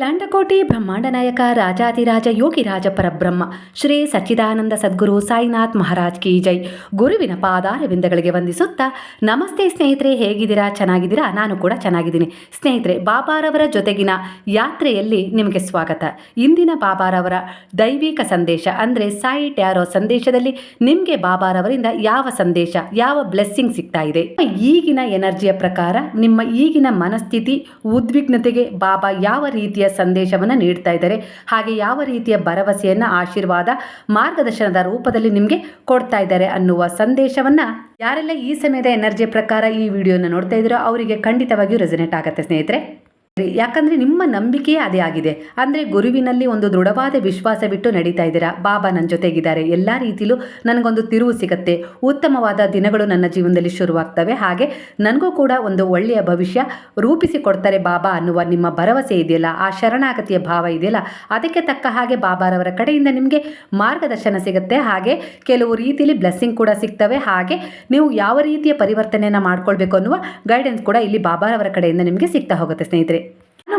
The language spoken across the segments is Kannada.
ಲಾಂಡಕೋಟಿ ಬ್ರಹ್ಮಾಂಡ ನಾಯಕ ರಾಜಾದಿರಾಜ ಯೋಗಿರಾಜ ಪರಬ್ರಹ್ಮ, ಶ್ರೀ ಸಚ್ಚಿದಾನಂದ ಸದ್ಗುರು ಸಾಯಿನಾಥ್ ಮಹಾರಾಜ್ ಕಿ ಜೈ. ಗುರುವಿನ ಪಾದಾರವಿಂದಗಳಿಗೆ ವಂದಿಸುತ್ತಾ, ನಮಸ್ತೆ ಸ್ನೇಹಿತರೆ, ಹೇಗಿದ್ದೀರಾ? ಚೆನ್ನಾಗಿದ್ದೀರಾ? ನಾನು ಕೂಡ ಚೆನ್ನಾಗಿದ್ದೀನಿ. ಸ್ನೇಹಿತರೆ ಬಾಬಾರವರ ಜೊತೆಗಿನ ಯಾತ್ರೆಯಲ್ಲಿ ನಿಮಗೆ ಸ್ವಾಗತ. ಇಂದಿನ ಬಾಬಾರವರ ದೈವಿಕ ಸಂದೇಶ ಅಂದರೆ ಸಾಯಿ ಟ್ಯಾರೋ ಸಂದೇಶದಲ್ಲಿ ನಿಮಗೆ ಬಾಬಾರವರಿಂದ ಯಾವ ಸಂದೇಶ, ಯಾವ ಬ್ಲೆಸ್ಸಿಂಗ್ ಸಿಗ್ತಾ ಇದೆ? ಈಗಿನ ಎನರ್ಜಿಯ ಪ್ರಕಾರ, ನಿಮ್ಮ ಈಗಿನ ಮನಸ್ಥಿತಿ, ಉದ್ವಿಗ್ನತೆಗೆ ಬಾಬಾ ಯಾವ ರೀತಿಯ ಸಂದೇಶವನ್ನು ನೀಡ್ತಾ ಇದ್ದಾರೆ. ಹಾಗೆ ಯಾವ ರೀತಿಯ ಭರವಸೆಯನ್ನು ಆಶೀರ್ವಾದ ಮಾರ್ಗದರ್ಶನದ ರೂಪದಲ್ಲಿ ನಿಮಗೆ ಕೊಡ್ತಾ ಇದ್ದಾರೆ ಅನ್ನುವ ಸಂದೇಶವನ್ನ ಯಾರೆಲ್ಲ ಈ ಸಮಯದ ಎನರ್ಜಿ ಪ್ರಕಾರ ಈ ವಿಡಿಯೋನ ನೋಡ್ತಾ ಇದ್ದೀರೋ ಅವರಿಗೆ ಖಂಡಿತವಾಗಿಯೂ ರೆಸನೇಟ್ ಆಗುತ್ತೆ ಸ್ನೇಹಿತರೆ. ಯಾಕಂದ್ರೆ ನಿಮ್ಮ ನಂಬಿಕೆಯೇ ಅದೇ ಆಗಿದೆ. ಅಂದ್ರೆ ಗುರುವಿನಲ್ಲಿ ಒಂದು ದೃಢವಾದ ವಿಶ್ವಾಸ ಬಿಟ್ಟು ನಡೀತಾ ಇದ್ದೀರಾ? ಬಾಬಾ ನನ್ನ ಜೊತೆಗಿದ್ದಾರೆ. ಎಲ್ಲ ರೀತಿಲೂ ನನಗೊಂದು ತಿರುವು ಸಿಗತ್ತೆ. ಉತ್ತಮವಾದ ದಿನಗಳು ನನ್ನ ಜೀವನದಲ್ಲಿ ಶುರುವಾಗ್ತವೆ. ಹಾಗೆ ನನಗೂ ಕೂಡ ಒಂದು ಒಳ್ಳೆಯ ಭವಿಷ್ಯ ರೂಪಿಸಿ ಕೊಡ್ತಾರೆ ಬಾಬಾ ಅನ್ನುವ ನಿಮ್ಮ ಭರವಸೆ ಇದೆಯಲ್ಲ? ಆ ಶರಣಾಗತಿಯ ಭಾವ ಇದೆಯಲ್ಲ? ಅದಕ್ಕೆ ತಕ್ಕ ಹಾಗೆ ಬಾಬಾರವರ ಕಡೆಯಿಂದ ನಿಮಗೆ ಮಾರ್ಗದರ್ಶನ ಸಿಗುತ್ತೆ. ಹಾಗೆ ಕೆಲವು ರೀತಿಯಲ್ಲಿ ಬ್ಲೆಸ್ಸಿಂಗ್ ಕೂಡ ಸಿಗ್ತವೆ. ಹಾಗೆ ನೀವು ಯಾವ ರೀತಿಯ ಪರಿವರ್ತನೆಯನ್ನು ಮಾಡ್ಕೊಳ್ಬೇಕು ಅನ್ನುವ ಗೈಡೆನ್ಸ್ ಕೂಡ ಇಲ್ಲಿ ಬಾಬಾರವರ ಕಡೆಯಿಂದ ನಿಮಗೆ ಸಿಗ್ತಾ ಹೋಗುತ್ತೆ ಸ್ನೇಹಿತರೆ.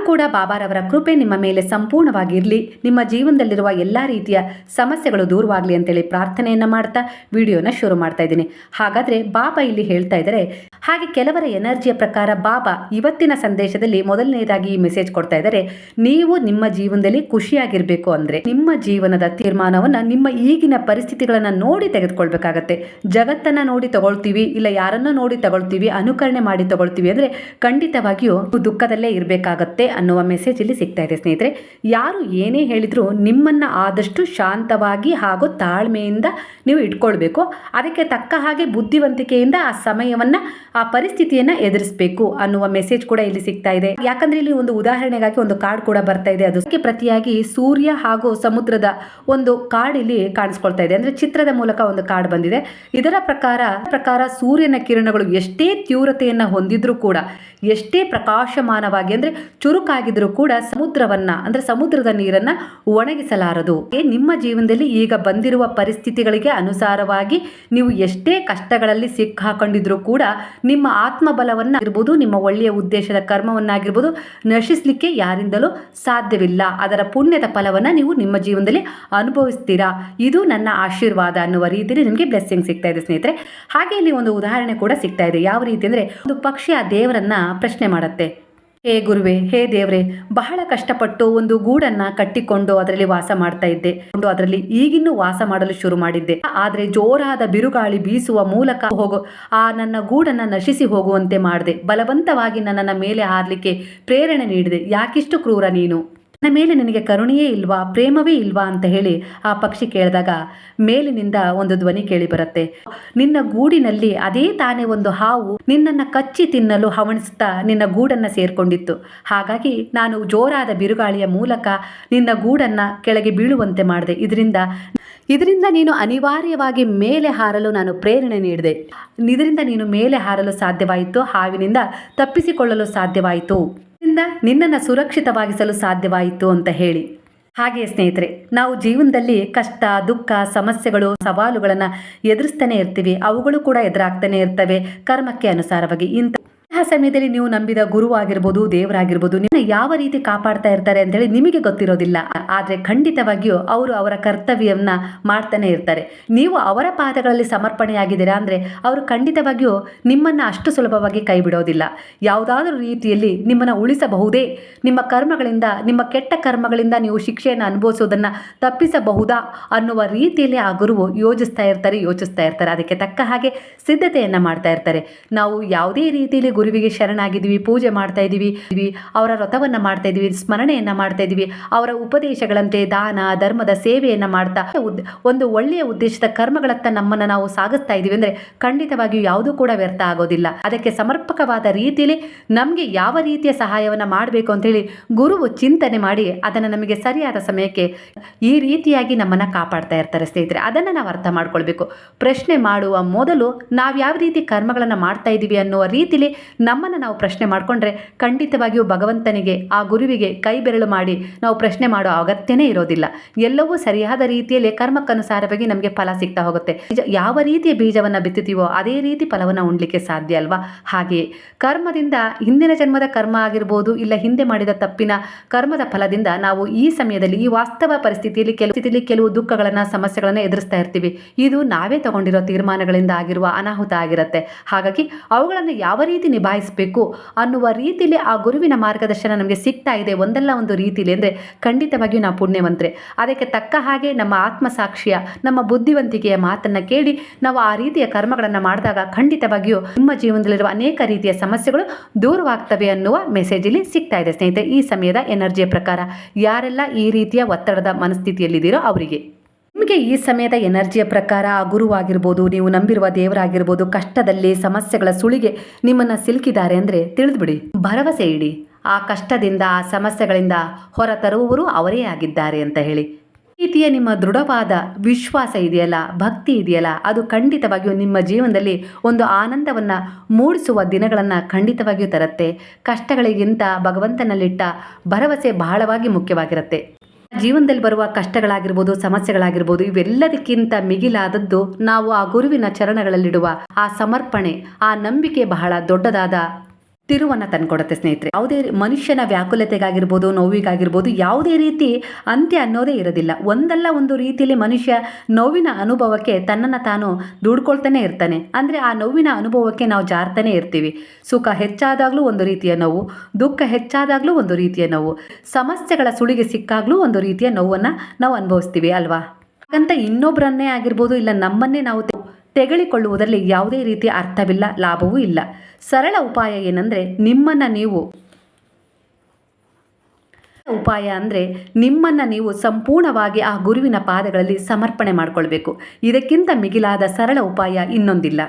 ಕೂಡ ಬಾಬಾರವರ ಕೃಪೆ ನಿಮ್ಮ ಮೇಲೆ ಸಂಪೂರ್ಣವಾಗಿರಲಿ. ನಿಮ್ಮ ಜೀವನದಲ್ಲಿರುವ ಎಲ್ಲ ರೀತಿಯ ಸಮಸ್ಯೆಗಳು ದೂರವಾಗಲಿ ಅಂತೇಳಿ ಪ್ರಾರ್ಥನೆಯನ್ನು ಮಾಡ್ತಾ ವಿಡಿಯೋನ ಶುರು ಮಾಡ್ತಾ ಇದ್ದೀನಿ. ಹಾಗಾದರೆ ಬಾಬಾ ಇಲ್ಲಿ ಹೇಳ್ತಾ ಇದ್ದಾರೆ, ಹಾಗೆ ಕೆಲವರ ಎನರ್ಜಿಯ ಪ್ರಕಾರ ಬಾಬಾ ಇವತ್ತಿನ ಸಂದೇಶದಲ್ಲಿ ಮೊದಲನೇದಾಗಿ ಈ ಮೆಸೇಜ್ ಕೊಡ್ತಾ ಇದ್ದಾರೆ, ನೀವು ನಿಮ್ಮ ಜೀವನದಲ್ಲಿ ಖುಷಿಯಾಗಿರಬೇಕು ಅಂದರೆ ನಿಮ್ಮ ಜೀವನದ ತೀರ್ಮಾನವನ್ನು ನಿಮ್ಮ ಈಗಿನ ಪರಿಸ್ಥಿತಿಗಳನ್ನು ನೋಡಿ ತೆಗೆದುಕೊಳ್ಬೇಕಾಗತ್ತೆ. ಜಗತ್ತನ್ನು ನೋಡಿ ತಗೊಳ್ತೀವಿ, ಇಲ್ಲ ಯಾರನ್ನೋ ನೋಡಿ ತಗೊಳ್ತೀವಿ, ಅನುಕರಣೆ ಮಾಡಿ ತಗೊಳ್ತೀವಿ ಅಂದರೆ ಖಂಡಿತವಾಗಿಯೂ ದುಃಖದಲ್ಲೇ ಇರಬೇಕಾಗತ್ತೆ. ಅನ್ನುವ ಮೆಸೇಜ್ ಇಲ್ಲಿ ಸಿಗ್ತಾ ಇದೆ ಸ್ನೇಹಿತರೆ. ಯಾರು ಏನೇ ಹೇಳಿದ್ರು ನಿಮ್ಮನ್ನು ಆದಷ್ಟು ಶಾಂತವಾಗಿ ಹಾಗೂ ತಾಳ್ಮೆಯಿಂದ ನೀವು ಇಟ್ಕೊಳ್ಬೇಕು. ಅದಕ್ಕೆ ತಕ್ಕ ಹಾಗೆ ಬುದ್ಧಿವಂತಿಕೆಯಿಂದ ಆ ಸಮಯವನ್ನು, ಆ ಪರಿಸ್ಥಿತಿಯನ್ನು ಎದುರಿಸಬೇಕು ಅನ್ನುವ ಮೆಸೇಜ್ ಕೂಡ ಇಲ್ಲಿ ಸಿಗ್ತಾ ಇದೆ. ಯಾಕಂದ್ರೆ ಇಲ್ಲಿ ಒಂದು ಉದಾಹರಣೆಗಾಗಿ ಒಂದು ಕಾರ್ಡ್ ಕೂಡ ಬರ್ತಾ ಇದೆ. ಅದಕ್ಕೆ ಪ್ರತಿಯಾಗಿ ಸೂರ್ಯ ಹಾಗೂ ಸಮುದ್ರದ ಒಂದು ಕಾರ್ಡ್ ಇಲ್ಲಿ ಕಾಣಿಸ್ಕೊಳ್ತಾ ಇದೆ. ಅಂದ್ರೆ ಚಿತ್ರದ ಮೂಲಕ ಒಂದು ಕಾರ್ಡ್ ಬಂದಿದೆ. ಇದರ ಪ್ರಕಾರ ಪ್ರಕಾರ ಸೂರ್ಯನ ಕಿರಣಗಳು ಎಷ್ಟೇ ತೀವ್ರತೆಯನ್ನು ಹೊಂದಿದ್ರೂ ಕೂಡ, ಎಷ್ಟೇ ಪ್ರಕಾಶಮಾನವಾಗಿ, ಅಂದ್ರೆ ಚುರುಕಾಗಿದ್ರೂ ಕೂಡ ಸಮುದ್ರವನ್ನ, ಅಂದ್ರೆ ಸಮುದ್ರದ ನೀರನ್ನ ಒಣಗಿಸಲಾರದು. ನಿಮ್ಮ ಜೀವನದಲ್ಲಿ ಈಗ ಬಂದಿರುವ ಪರಿಸ್ಥಿತಿಗಳಿಗೆ ಅನುಸಾರವಾಗಿ ನೀವು ಎಷ್ಟೇ ಕಷ್ಟಗಳಲ್ಲಿ ಸಿಕ್ಕಾಕೊಂಡಿದ್ರೂ ಕೂಡ ನಿಮ್ಮ ಆತ್ಮಬಲವನ್ನ ಇರ್ಬೋದು ನಿಮ್ಮ ಒಳ್ಳೆಯ ಉದ್ದೇಶದ ಕರ್ಮವನ್ನಾಗಿರ್ಬೋದು ನಶಿಸಲಿಕ್ಕೆ ಯಾರಿಂದಲೂ ಸಾಧ್ಯವಿಲ್ಲ. ಅದರ ಪುಣ್ಯದ ಫಲವನ್ನ ನೀವು ನಿಮ್ಮ ಜೀವನದಲ್ಲಿ ಅನುಭವಿಸ್ತೀರಾ? ಇದು ನನ್ನ ಆಶೀರ್ವಾದ ಅನ್ನುವ ರೀತಿಯಲ್ಲಿ ನಿಮಗೆ ಬ್ಲೆಸ್ಸಿಂಗ್ ಸಿಗ್ತಾ ಇದೆ ಸ್ನೇಹಿತರೆ. ಹಾಗೆ ಇಲ್ಲಿ ಒಂದು ಉದಾಹರಣೆ ಕೂಡ ಸಿಗ್ತಾ ಇದೆ. ಯಾವ ರೀತಿ ಅಂದ್ರೆ, ಒಂದು ಪಕ್ಷಿ ಆ ದೇವರನ್ನ ಪ್ರಶ್ನೆ ಮಾಡುತ್ತೆ. ಹೇ ಗುರುವೆ, ಹೇ ದೇವ್ರೆ, ಬಹಳ ಕಷ್ಟಪಟ್ಟು ಒಂದು ಗೂಡನ್ನ ಕಟ್ಟಿಕೊಂಡು ಅದರಲ್ಲಿ ವಾಸ ಮಾಡ್ತಾ ಇದ್ದೆ. ಅದರಲ್ಲಿ ಈಗಿನ್ನೂ ವಾಸ ಮಾಡಲು ಶುರು ಮಾಡಿದ್ದೆ. ಆದ್ರೆ ಜೋರಾದ ಬಿರುಗಾಳಿ ಬೀಸುವ ಮೂಲಕ ಹೋಗೋ, ಆ ನನ್ನ ಗೂಡನ್ನ ನಶಿಸಿ ಹೋಗುವಂತೆ ಮಾಡಿದೆ. ಬಲವಂತವಾಗಿ ನನ್ನನ್ನ ಮೇಲೆ ಹಾರ್ಲಿಕ್ಕೆ ಪ್ರೇರಣೆ ನೀಡಿದೆ. ಯಾಕಿಷ್ಟು ಕ್ರೂರ ನೀನು? ನನ್ನ ಮೇಲೆ ನಿನಗೆ ಕರುಣೆಯೇ ಇಲ್ವಾ, ಪ್ರೇಮವೇ ಇಲ್ವಾ ಅಂತ ಹೇಳಿ ಆ ಪಕ್ಷಿ ಕೇಳಿದಾಗ, ಮೇಲಿನಿಂದ ಒಂದು ಧ್ವನಿ ಕೇಳಿ ಬರುತ್ತೆ ನಿನ್ನ ಗೂಡಿನಲ್ಲಿ ಅದೇ ತಾನೇ ಒಂದು ಹಾವು ನಿನ್ನನ್ನು ಕಚ್ಚಿ ತಿನ್ನಲು ಹವಣಿಸುತ್ತಾ ನಿನ್ನ ಗೂಡನ್ನು ಸೇರ್ಕೊಂಡಿತ್ತು. ಹಾಗಾಗಿ ನಾನು ಜೋರಾದ ಬಿರುಗಾಳಿಯ ಮೂಲಕ ನಿನ್ನ ಗೂಡನ್ನು ಕೆಳಗೆ ಬೀಳುವಂತೆ ಮಾಡಿದೆ. ಇದರಿಂದ ಇದರಿಂದ ನೀನು ಅನಿವಾರ್ಯವಾಗಿ ಮೇಲೆ ಹಾರಲು ನಾನು ಪ್ರೇರಣೆ ನೀಡಿದೆ. ಇದರಿಂದ ನೀನು ಮೇಲೆ ಹಾರಲು ಸಾಧ್ಯವಾಯಿತು, ಹಾವಿನಿಂದ ತಪ್ಪಿಸಿಕೊಳ್ಳಲು ಸಾಧ್ಯವಾಯಿತು. ನಿನ್ನನ್ನು ಸುರಕ್ಷಿತವಾಗಿಸಲು ಸಾಧ್ಯವಾಯಿತು ಅಂತ ಹೇಳಿ. ಹಾಗೆ ಸ್ನೇಹಿತರೆ, ನಾವು ಜೀವನದಲ್ಲಿ ಕಷ್ಟ, ದುಃಖ, ಸಮಸ್ಯೆಗಳು, ಸವಾಲುಗಳನ್ನು ಎದುರಿಸ್ತಾನೆ ಇರ್ತೀವಿ. ಅವುಗಳು ಕೂಡ ಎದುರಾಗ್ತಾನೆ ಇರ್ತವೆ. ಕರ್ಮಕ್ಕೆ ಅನುಸಾರವಾಗಿ ಇಂಥ ಸಮಯದಲ್ಲಿ ನೀವು ನಂಬಿದ ಗುರು ಆಗಿರ್ಬೋದು ದೇವರಾಗಿರ್ಬೋದು ನಿಮ್ಮ ಯಾವ ರೀತಿ ಕಾಪಾಡ್ತಾ ಇರ್ತಾರೆ ಅಂತೇಳಿ ನಿಮಗೆ ಗೊತ್ತಿರೋದಿಲ್ಲ. ಆದರೆ ಖಂಡಿತವಾಗಿಯೂ ಅವರು ಅವರ ಕರ್ತವ್ಯವನ್ನ ಮಾಡ್ತಾನೆ ಇರ್ತಾರೆ. ನೀವು ಅವರ ಪಾದಗಳಲ್ಲಿ ಸಮರ್ಪಣೆಯಾಗಿದ್ದೀರಾ ಅಂದರೆ ಅವರು ಖಂಡಿತವಾಗಿಯೂ ನಿಮ್ಮನ್ನು ಅಷ್ಟು ಸುಲಭವಾಗಿ ಕೈ ಬಿಡೋದಿಲ್ಲ. ಯಾವುದಾದ್ರೂ ರೀತಿಯಲ್ಲಿ ನಿಮ್ಮನ್ನು ಉಳಿಸಬಹುದೇ? ನಿಮ್ಮ ಕರ್ಮಗಳಿಂದ, ನಿಮ್ಮ ಕೆಟ್ಟ ಕರ್ಮಗಳಿಂದ ನೀವು ಶಿಕ್ಷೆಯನ್ನು ಅನುಭವಿಸೋದನ್ನ ತಪ್ಪಿಸಬಹುದಾ ಅನ್ನುವ ರೀತಿಯಲ್ಲಿ ಆ ಗುರುವು ಯೋಚಿಸ್ತಾ ಇರ್ತಾರೆ ಯೋಚಿಸ್ತಾ ಇರ್ತಾರೆ. ಅದಕ್ಕೆ ತಕ್ಕ ಹಾಗೆ ಸಿದ್ಧತೆಯನ್ನು ಮಾಡ್ತಾ ಇರ್ತಾರೆ. ನಾವು ಯಾವುದೇ ರೀತಿಯಲ್ಲಿ ಗುರುವಿಗೆ ಶರಣಾಗಿದ್ದೀವಿ, ಪೂಜೆ ಮಾಡ್ತಾ ಇದ್ದೀವಿ ಅವರ ವ್ರತವನ್ನು ಮಾಡ್ತಾ ಇದ್ದೀವಿ ಸ್ಮರಣೆಯನ್ನು ಮಾಡ್ತಾ ಇದ್ದೀವಿ ಅವರ ಉಪದೇಶಗಳಂತೆ ದಾನ, ಧರ್ಮದ ಸೇವೆಯನ್ನು ಮಾಡ್ತಾ ಒಂದು ಒಳ್ಳೆಯ ಉದ್ದೇಶದ ಕರ್ಮಗಳತ್ತ ನಮ್ಮನ್ನು ನಾವು ಸಾಗಿಸ್ತಾ ಇದ್ದೀವಿ ಅಂದರೆ ಖಂಡಿತವಾಗಿಯೂ ಯಾವುದೂ ಕೂಡ ವ್ಯರ್ಥ ಆಗೋದಿಲ್ಲ. ಅದಕ್ಕೆ ಸಮರ್ಪಕವಾದ ರೀತಿಯಲ್ಲಿ ನಮಗೆ ಯಾವ ರೀತಿಯ ಸಹಾಯವನ್ನು ಮಾಡಬೇಕು ಅಂತೇಳಿ ಗುರುವು ಚಿಂತನೆ ಮಾಡಿ ಅದನ್ನು ನಮಗೆ ಸರಿಯಾದ ಸಮಯಕ್ಕೆ ಈ ರೀತಿಯಾಗಿ ನಮ್ಮನ್ನು ಕಾಪಾಡ್ತಾ ಇರ್ತಾರೆ ಸ್ನೇಹಿತರೆ. ಅದನ್ನು ನಾವು ಅರ್ಥ ಮಾಡ್ಕೊಳ್ಬೇಕು. ಪ್ರಶ್ನೆ ಮಾಡುವ ಮೊದಲು ನಾವು ಯಾವ ರೀತಿ ಕರ್ಮಗಳನ್ನು ಮಾಡ್ತಾ ಇದ್ದೀವಿ ಅನ್ನುವ ರೀತಿಲಿ ನಮ್ಮನ್ನು ನಾವು ಪ್ರಶ್ನೆ ಮಾಡಿಕೊಂಡ್ರೆ ಖಂಡಿತವಾಗಿಯೂ ಭಗವಂತನಿಗೆ ಆ ಗುರುವಿಗೆ ಕೈ ಬೆರಳು ಮಾಡಿ ನಾವು ಪ್ರಶ್ನೆ ಮಾಡೋ ಅಗತ್ಯನೇ ಇರೋದಿಲ್ಲ. ಎಲ್ಲವೂ ಸರಿಯಾದ ರೀತಿಯಲ್ಲಿ ಕರ್ಮಕ್ಕನುಸಾರವಾಗಿ ನಮಗೆ ಫಲ ಸಿಗ್ತಾ ಹೋಗುತ್ತೆ. ಯಾವ ರೀತಿಯ ಬೀಜವನ್ನು ಬಿತ್ತುತ್ತೀವೋ ಅದೇ ರೀತಿ ಫಲವನ್ನು ಉಣ್ಲಿಕ್ಕೆ ಸಾಧ್ಯ ಅಲ್ವಾ? ಹಾಗೆಯೇ ಕರ್ಮದಿಂದ ಹಿಂದಿನ ಜನ್ಮದ ಕರ್ಮ ಆಗಿರ್ಬೋದು ಇಲ್ಲ ಹಿಂದೆ ಮಾಡಿದ ತಪ್ಪಿನ ಕರ್ಮದ ಫಲದಿಂದ ನಾವು ಈ ಸಮಯದಲ್ಲಿ ಈ ವಾಸ್ತವ ಪರಿಸ್ಥಿತಿಯಲ್ಲಿ ಕೆಲವು ಸ್ಥಿತಿಯಲ್ಲಿ ಕೆಲವು ದುಃಖಗಳನ್ನು, ಸಮಸ್ಯೆಗಳನ್ನು ಎದುರಿಸ್ತಾ ಇರ್ತೀವಿ. ಇದು ನಾವೇ ತಗೊಂಡಿರೋ ತೀರ್ಮಾನಗಳಿಂದ ಆಗಿರುವ ಅನಾಹುತ ಆಗಿರುತ್ತೆ. ಹಾಗಾಗಿ ಅವುಗಳನ್ನು ಯಾವ ರೀತಿ ನಿಭಾಯಿಸಬೇಕು ಅನ್ನುವ ರೀತಿಯಲ್ಲಿ ಆ ಗುರುವಿನ ಮಾರ್ಗದರ್ಶನ ನಮಗೆ ಸಿಗ್ತಾ ಇದೆ ಒಂದಲ್ಲ ಒಂದು ರೀತಿಯಲ್ಲಿ ಅಂದರೆ ಖಂಡಿತವಾಗಿಯೂ ನಾವು ಪುಣ್ಯವಂತರೆ. ಅದಕ್ಕೆ ತಕ್ಕ ಹಾಗೆ ನಮ್ಮ ಆತ್ಮಸಾಕ್ಷಿಯ, ನಮ್ಮ ಬುದ್ಧಿವಂತಿಕೆಯ ಮಾತನ್ನು ಕೇಳಿ ನಾವು ಆ ರೀತಿಯ ಕರ್ಮಗಳನ್ನು ಮಾಡಿದಾಗ ಖಂಡಿತವಾಗಿಯೂ ನಿಮ್ಮ ಜೀವನದಲ್ಲಿರುವ ಅನೇಕ ರೀತಿಯ ಸಮಸ್ಯೆಗಳು ದೂರವಾಗ್ತವೆ ಅನ್ನುವ ಮೆಸೇಜ್ ಇಲ್ಲಿ ಸಿಗ್ತಾ ಇದೆ. ಸ್ನೇಹಿತರೆ, ಈ ಸಮಯದ ಎನರ್ಜಿಯ ಪ್ರಕಾರ ಯಾರೆಲ್ಲ ಈ ರೀತಿಯ ಒತ್ತಡದ ಮನಸ್ಥಿತಿಯಲ್ಲಿದ್ದೀರೋ ಅವರಿಗೆ. ನಿಮಗೆ ಈ ಸಮಯದ ಎನರ್ಜಿಯ ಪ್ರಕಾರ ಆ ಗುರುವಾಗಿರ್ಬೋದು, ನೀವು ನಂಬಿರುವ ದೇವರಾಗಿರ್ಬೋದು, ಕಷ್ಟದಲ್ಲಿ ಸಮಸ್ಯೆಗಳ ಸುಳಿಗೆ ನಿಮ್ಮನ್ನು ಸಿಲುಕಿದ್ದಾರೆ ಅಂದರೆ ತಿಳಿದುಬಿಡಿ. ಭರವಸೆ ಇಡಿ. ಆ ಕಷ್ಟದಿಂದ, ಆ ಸಮಸ್ಯೆಗಳಿಂದ ಹೊರ ತರುವವರು ಅವರೇ ಆಗಿದ್ದಾರೆ ಅಂತ ಹೇಳಿ. ರೀತಿಯ ನಿಮ್ಮ ದೃಢವಾದ ವಿಶ್ವಾಸ ಇದೆಯಲ್ಲ, ಭಕ್ತಿ ಇದೆಯಲ್ಲ, ಅದು ಖಂಡಿತವಾಗಿಯೂ ನಿಮ್ಮ ಜೀವನದಲ್ಲಿ ಒಂದು ಆನಂದವನ್ನು ಮೂಡಿಸುವ ದಿನಗಳನ್ನು ಖಂಡಿತವಾಗಿಯೂ ತರುತ್ತೆ. ಕಷ್ಟಗಳಿಗಿಂತ ಭಗವಂತನಲ್ಲಿಟ್ಟ ಭರವಸೆ ಬಹಳವಾಗಿ ಮುಖ್ಯವಾಗಿರುತ್ತೆ. ಜೀವನದಲ್ಲಿ ಬರುವ ಕಷ್ಟಗಳಾಗಿರ್ಬೋದು, ಸಮಸ್ಯೆಗಳಾಗಿರ್ಬೋದು, ಇವೆಲ್ಲದಕ್ಕಿಂತ ಮಿಗಿಲಾದದ್ದು ನಾವು ಆ ಗುರುವಿನ ಚರಣಗಳಲ್ಲಿಡುವ ಆ ಸಮರ್ಪಣೆ, ಆ ನಂಬಿಕೆ ಬಹಳ ದೊಡ್ಡದಾದ ತಿರುವನ್ನು ತಂದುಕೊಡುತ್ತೆ ಸ್ನೇಹಿತರೆ. ಯಾವುದೇ ಮನುಷ್ಯನ ವ್ಯಾಕುಲತೆಗಾಗಿರ್ಬೋದು, ನೋವಿಗಾಗಿರ್ಬೋದು, ಯಾವುದೇ ರೀತಿ ಅಂತ್ಯ ಅನ್ನೋದೇ ಇರೋದಿಲ್ಲ. ಒಂದಲ್ಲ ಒಂದು ರೀತಿಯಲ್ಲಿ ಮನುಷ್ಯ ನೋವಿನ ಅನುಭವಕ್ಕೆ ತನ್ನನ್ನು ತಾನು ದುಡ್ಕೊಳ್ತಾನೆ ಇರ್ತಾನೆ. ಅಂದರೆ ಆ ನೋವಿನ ಅನುಭವಕ್ಕೆ ನಾವು ಜಾರ್ತಾನೆ ಇರ್ತೀವಿ. ಸುಖ ಹೆಚ್ಚಾದಾಗಲೂ ಒಂದು ರೀತಿಯ ನೋವು, ದುಃಖ ಹೆಚ್ಚಾದಾಗಲೂ ಒಂದು ರೀತಿಯ ನೋವು, ಸಮಸ್ಯೆಗಳ ಸುಳಿಗೆ ಸಿಕ್ಕಾಗಲೂ ಒಂದು ರೀತಿಯ ನೋವನ್ನು ನಾವು ಅನುಭವಿಸ್ತೀವಿ, ಅಲ್ವಾ? ಹಾಗಂತ ಇನ್ನೊಬ್ಬರನ್ನೇ ಆಗಿರ್ಬೋದು, ಇಲ್ಲ ನಮ್ಮನ್ನೇ ನಾವು ತೆಗಳಿಕೊಳ್ಳುವುದರಲ್ಲಿ ಯಾವುದೇ ರೀತಿಯ ಅರ್ಥವಿಲ್ಲ, ಲಾಭವೂ ಇಲ್ಲ. ಸರಳ ಉಪಾಯ ಏನಂದರೆ ನಿಮ್ಮನ್ನು ನೀವು ಉಪಾಯ ಅಂದರೆ ನಿಮ್ಮನ್ನು ನೀವು ಸಂಪೂರ್ಣವಾಗಿ ಆ ಗುರುವಿನ ಪಾದಗಳಲ್ಲಿ ಸಮರ್ಪಣೆ ಮಾಡಿಕೊಳ್ಬೇಕು. ಇದಕ್ಕಿಂತ ಮಿಗಿಲಾದ ಸರಳ ಉಪಾಯ ಇನ್ನೊಂದಿಲ್ಲ.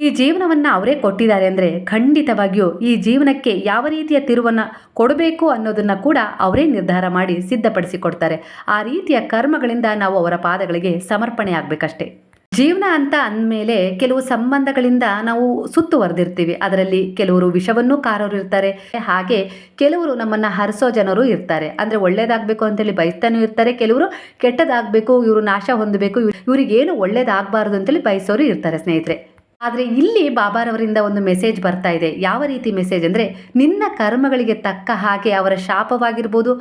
ಈ ಜೀವನವನ್ನು ಅವರೇ ಕೊಟ್ಟಿದ್ದಾರೆ ಅಂದರೆ ಖಂಡಿತವಾಗಿಯೂ ಈ ಜೀವನಕ್ಕೆ ಯಾವ ರೀತಿಯ ತಿರುವನ್ನು ಕೊಡಬೇಕು ಅನ್ನೋದನ್ನು ಕೂಡ ಅವರೇ ನಿರ್ಧಾರ ಮಾಡಿ ಸಿದ್ಧಪಡಿಸಿಕೊಡ್ತಾರೆ. ಆ ರೀತಿಯ ಕರ್ಮಗಳಿಂದ ನಾವು ಅವರ ಪಾದಗಳಿಗೆ ಸಮರ್ಪಣೆ ಆಗಬೇಕಷ್ಟೇ. ಜೀವನ ಅಂತ ಅಂದಮೇಲೆ ಕೆಲವು ಸಂಬಂಧಗಳಿಂದ ನಾವು ಸುತ್ತುವರೆದಿರ್ತೀವಿ ಅದರಲ್ಲಿ ಕೆಲವರು ವಿಷವನ್ನು ಕಾರೋರು ಇರ್ತಾರೆ. ಹಾಗೆ ಕೆಲವರು ನಮ್ಮನ್ನು ಹರಿಸೋ ಜನರು ಇರ್ತಾರೆ. ಅಂದರೆ ಒಳ್ಳೇದಾಗಬೇಕು ಅಂತೇಳಿ ಬಯಸ್ತಾನೂ ಇರ್ತಾರೆ. ಕೆಲವರು ಕೆಟ್ಟದಾಗಬೇಕು, ಇವರು ನಾಶ ಹೊಂದಬೇಕು ಇವರಿಗೇನು ಒಳ್ಳೇದಾಗಬಾರ್ದು ಅಂತೇಳಿ ಬಯಸೋರು ಇರ್ತಾರೆ ಸ್ನೇಹಿತರೆ. ಆದರೆ ಇಲ್ಲಿ ಬಾಬಾರವರಿಂದ ಒಂದು ಮೆಸೇಜ್ ಬರ್ತಾ ಇದೆ. ಯಾವ ರೀತಿ ಮೆಸೇಜ್ ಅಂದರೆ, ನಿನ್ನ ಕರ್ಮಗಳಿಗೆ ತಕ್ಕ ಹಾಗೆ ಅವರ ಶಾಪವಾಗಿರ್ಬೋದು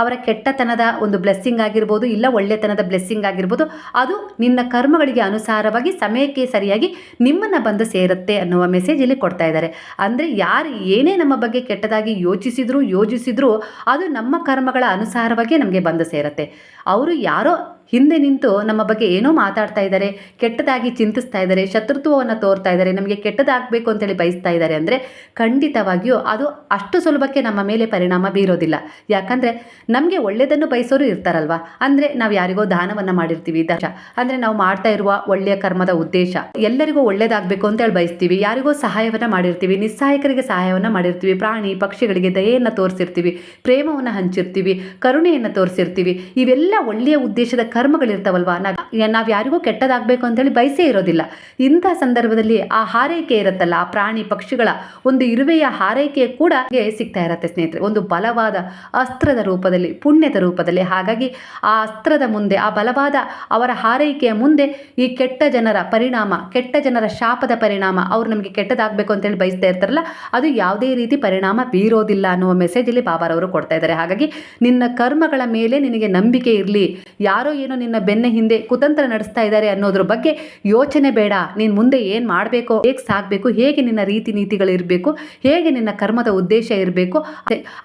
ಅವರ ಕೆಟ್ಟತನದ ಒಂದು ಬ್ಲೆಸ್ಸಿಂಗ್ ಆಗಿರ್ಬೋದು, ಇಲ್ಲ ಒಳ್ಳೆತನದ ಬ್ಲೆಸ್ಸಿಂಗ್ ಆಗಿರ್ಬೋದು, ಅದು ನಿನ್ನ ಕರ್ಮಗಳಿಗೆ ಅನುಸಾರವಾಗಿ ಸಮಯಕ್ಕೆ ಸರಿಯಾಗಿ ನಿಮ್ಮನ್ನು ಬಂದು ಸೇರುತ್ತೆ ಅನ್ನುವ ಮೆಸೇಜ್ ಇಲ್ಲಿ ಕೊಡ್ತಾ ಇದ್ದಾರೆ. ಅಂದರೆ ಯಾರು ಏನೇ ನಮ್ಮ ಬಗ್ಗೆ ಕೆಟ್ಟದಾಗಿ ಯೋಚಿಸಿದ್ರು ಯೋಜಿಸಿದ್ರು ಅದು ನಮ್ಮ ಕರ್ಮಗಳ ಅನುಸಾರವಾಗಿ ನಮಗೆ ಬಂದು ಸೇರುತ್ತೆ. ಅವರು ಯಾರೋ ಹಿಂದೆ ನಿಂತು ನಮ್ಮ ಬಗ್ಗೆ ಏನೋ ಮಾತಾಡ್ತಾ ಇದ್ದಾರೆ, ಕೆಟ್ಟದಾಗಿ ಚಿಂತಿಸ್ತಾ ಇದ್ದಾರೆ, ಶತ್ರುತ್ವವನ್ನು ತೋರ್ತಾ ಇದ್ದಾರೆ, ನಮಗೆ ಕೆಟ್ಟದಾಗಬೇಕು ಅಂತೇಳಿ ಬಯಸ್ತಾ ಇದ್ದಾರೆ ಅಂದರೆ ಖಂಡಿತವಾಗಿಯೂ ಅದು ಅಷ್ಟು ಸುಲಭಕ್ಕೆ ನಮ್ಮ ಮೇಲೆ ಪರಿಣಾಮ ಬೀರೋದಿಲ್ಲ. ಯಾಕಂದರೆ ನಮಗೆ ಒಳ್ಳೆಯದನ್ನು ಬಯಸೋರು ಇರ್ತಾರಲ್ವಾ? ಅಂದರೆ ನಾವು ಯಾರಿಗೋ ದಾನವನ್ನು ಮಾಡಿರ್ತೀವಿ ದಶ ಅಂದರೆ ನಾವು ಮಾಡ್ತಾ ಇರುವ ಒಳ್ಳೆಯ ಕರ್ಮದ ಉದ್ದೇಶ. ಎಲ್ಲರಿಗೂ ಒಳ್ಳೇದಾಗಬೇಕು ಅಂತೇಳಿ ಬಯಸ್ತೀವಿ, ಯಾರಿಗೋ ಸಹಾಯವನ್ನು ಮಾಡಿರ್ತೀವಿ, ನಿಸ್ಸಹಾಯಕರಿಗೆ ಸಹಾಯವನ್ನು ಮಾಡಿರ್ತೀವಿ, ಪ್ರಾಣಿ, ಪಕ್ಷಿಗಳಿಗೆ ದಯೆಯನ್ನು ತೋರಿಸಿರ್ತೀವಿ, ಪ್ರೇಮವನ್ನು ಹಂಚಿರ್ತೀವಿ, ಕರುಣೆಯನ್ನು ತೋರಿಸಿರ್ತೀವಿ, ಇವೆಲ್ಲ ಒಳ್ಳೆಯ ಉದ್ದೇಶದ ಕರ್ಮಗಳಿರ್ತಾವಲ್ವಾ? ನಾವು ನಾವು ಯಾರಿಗೂ ಕೆಟ್ಟದಾಗಬೇಕು ಅಂತೇಳಿ ಬಯಸೇ ಇರೋದಿಲ್ಲ. ಇಂಥ ಸಂದರ್ಭದಲ್ಲಿ ಆ ಹಾರೈಕೆ ಇರುತ್ತಲ್ಲ, ಆ ಪ್ರಾಣಿ ಪಕ್ಷಿಗಳ ಒಂದು ಇರುವೆಯ ಹಾರೈಕೆ ಕೂಡ ಸಿಗ್ತಾ ಇರತ್ತೆ ಸ್ನೇಹಿತರೆ. ಒಂದು ಬಲವಾದ ಅಸ್ತ್ರದ ರೂಪದಲ್ಲಿ, ಪುಣ್ಯದ ರೂಪದಲ್ಲಿ. ಹಾಗಾಗಿ ಆ ಅಸ್ತ್ರದ ಮುಂದೆ, ಆ ಬಲವಾದ ಅವರ ಹಾರೈಕೆಯ ಮುಂದೆ ಈ ಕೆಟ್ಟ ಜನರ ಪರಿಣಾಮ, ಕೆಟ್ಟ ಜನರ ಶಾಪದ ಪರಿಣಾಮ, ಅವ್ರು ನಮಗೆ ಕೆಟ್ಟದಾಗಬೇಕು ಅಂತೇಳಿ ಬಯಸ್ತಾ ಇರ್ತಾರಲ್ಲ, ಅದು ಯಾವುದೇ ರೀತಿ ಪರಿಣಾಮ ಬೀರೋದಿಲ್ಲ ಅನ್ನುವ ಮೆಸೇಜ್ ಇಲ್ಲಿ ಬಾಬಾರವರು ಕೊಡ್ತಾ ಇದ್ದಾರೆ. ಹಾಗಾಗಿ ನಿನ್ನ ಕರ್ಮಗಳ ಮೇಲೆ ನಿನಗೆ ನಂಬಿಕೆ ಇರಲಿ. ಯಾರೋ ಏನೋ ನಿನ್ನ ಬೆನ್ನ ಹಿಂದೆ ಕುತಂತ್ರ ನಡೆಸ್ತಾ ಇದ್ದಾರೆ ಅನ್ನೋದ್ರ ಬಗ್ಗೆ ಯೋಚನೆ ಬೇಡ. ನೀನು ಮುಂದೆ ಏನು ಮಾಡಬೇಕು, ಹೇಗೆ ಸಾಗಬೇಕು, ಹೇಗೆ ನಿನ್ನ ರೀತಿ ನೀತಿಗಳಿರಬೇಕು ಹೇಗೆ ನಿನ್ನ ಕರ್ಮದ ಉದ್ದೇಶ ಇರಬೇಕು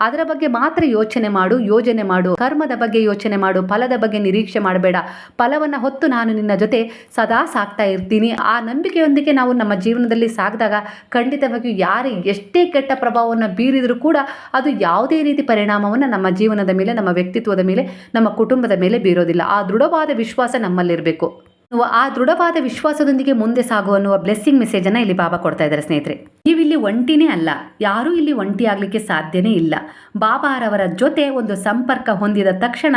ಅದರ ಬಗ್ಗೆ ಮಾತ್ರ ಯೋಚನೆ ಮಾಡು, ಯೋಜನೆ ಮಾಡು. ಕರ್ಮದ ಬಗ್ಗೆ ಯೋಚನೆ ಮಾಡು, ಫಲದ ಬಗ್ಗೆ ನಿರೀಕ್ಷೆ ಮಾಡಬೇಡ. ಫಲವನ್ನು ಹೊತ್ತು ನಾನು ನಿನ್ನ ಜೊತೆ ಸದಾ ಸಾಕ್ತಾ ಇರ್ತೀನಿ. ಆ ನಂಬಿಕೆಯೊಂದಿಗೆ ನಾವು ನಮ್ಮ ಜೀವನದಲ್ಲಿ ಸಾಗಿದಾಗ ಖಂಡಿತವಾಗಿಯೂ ಯಾರು ಎಷ್ಟೇ ಕೆಟ್ಟ ಪ್ರಭಾವವನ್ನು ಬೀರಿದರೂ ಕೂಡ ಅದು ಯಾವುದೇ ರೀತಿ ಪರಿಣಾಮವನ್ನು ನಮ್ಮ ಜೀವನದ ಮೇಲೆ, ನಮ್ಮ ವ್ಯಕ್ತಿತ್ವದ ಮೇಲೆ, ನಮ್ಮ ಕುಟುಂಬದ ಮೇಲೆ ಬೀರೋದಿಲ್ಲ. ಆ ದೃಢವಾದ ವಿಶ್ವಾಸ ನಮ್ಮಲ್ಲಿರಬೇಕು. ನೀವು ಆ ದೃಢವಾದ ವಿಶ್ವಾಸದೊಂದಿಗೆ ಮುಂದೆ ಸಾಗು ಅನ್ನುವ ಬ್ಲೆಸ್ಸಿಂಗ್ ಅನ್ನ ಇಲ್ಲಿ ಬಾಬಾ ಕೊಡ್ತಾ ಇದ್ದಾರೆ ಸ್ನೇಹಿತರೆ. ನೀವಿಲ್ಲಿ ಒಂಟಿನೇ ಅಲ್ಲ, ಯಾರೂ ಇಲ್ಲಿ ಒಂಟಿ ಆಗ್ಲಿಕ್ಕೆ ಸಾಧ್ಯನೇ ಇಲ್ಲ. ಬಾಬಾರವರ ಜೊತೆ ಒಂದು ಸಂಪರ್ಕ ಹೊಂದಿದ ತಕ್ಷಣ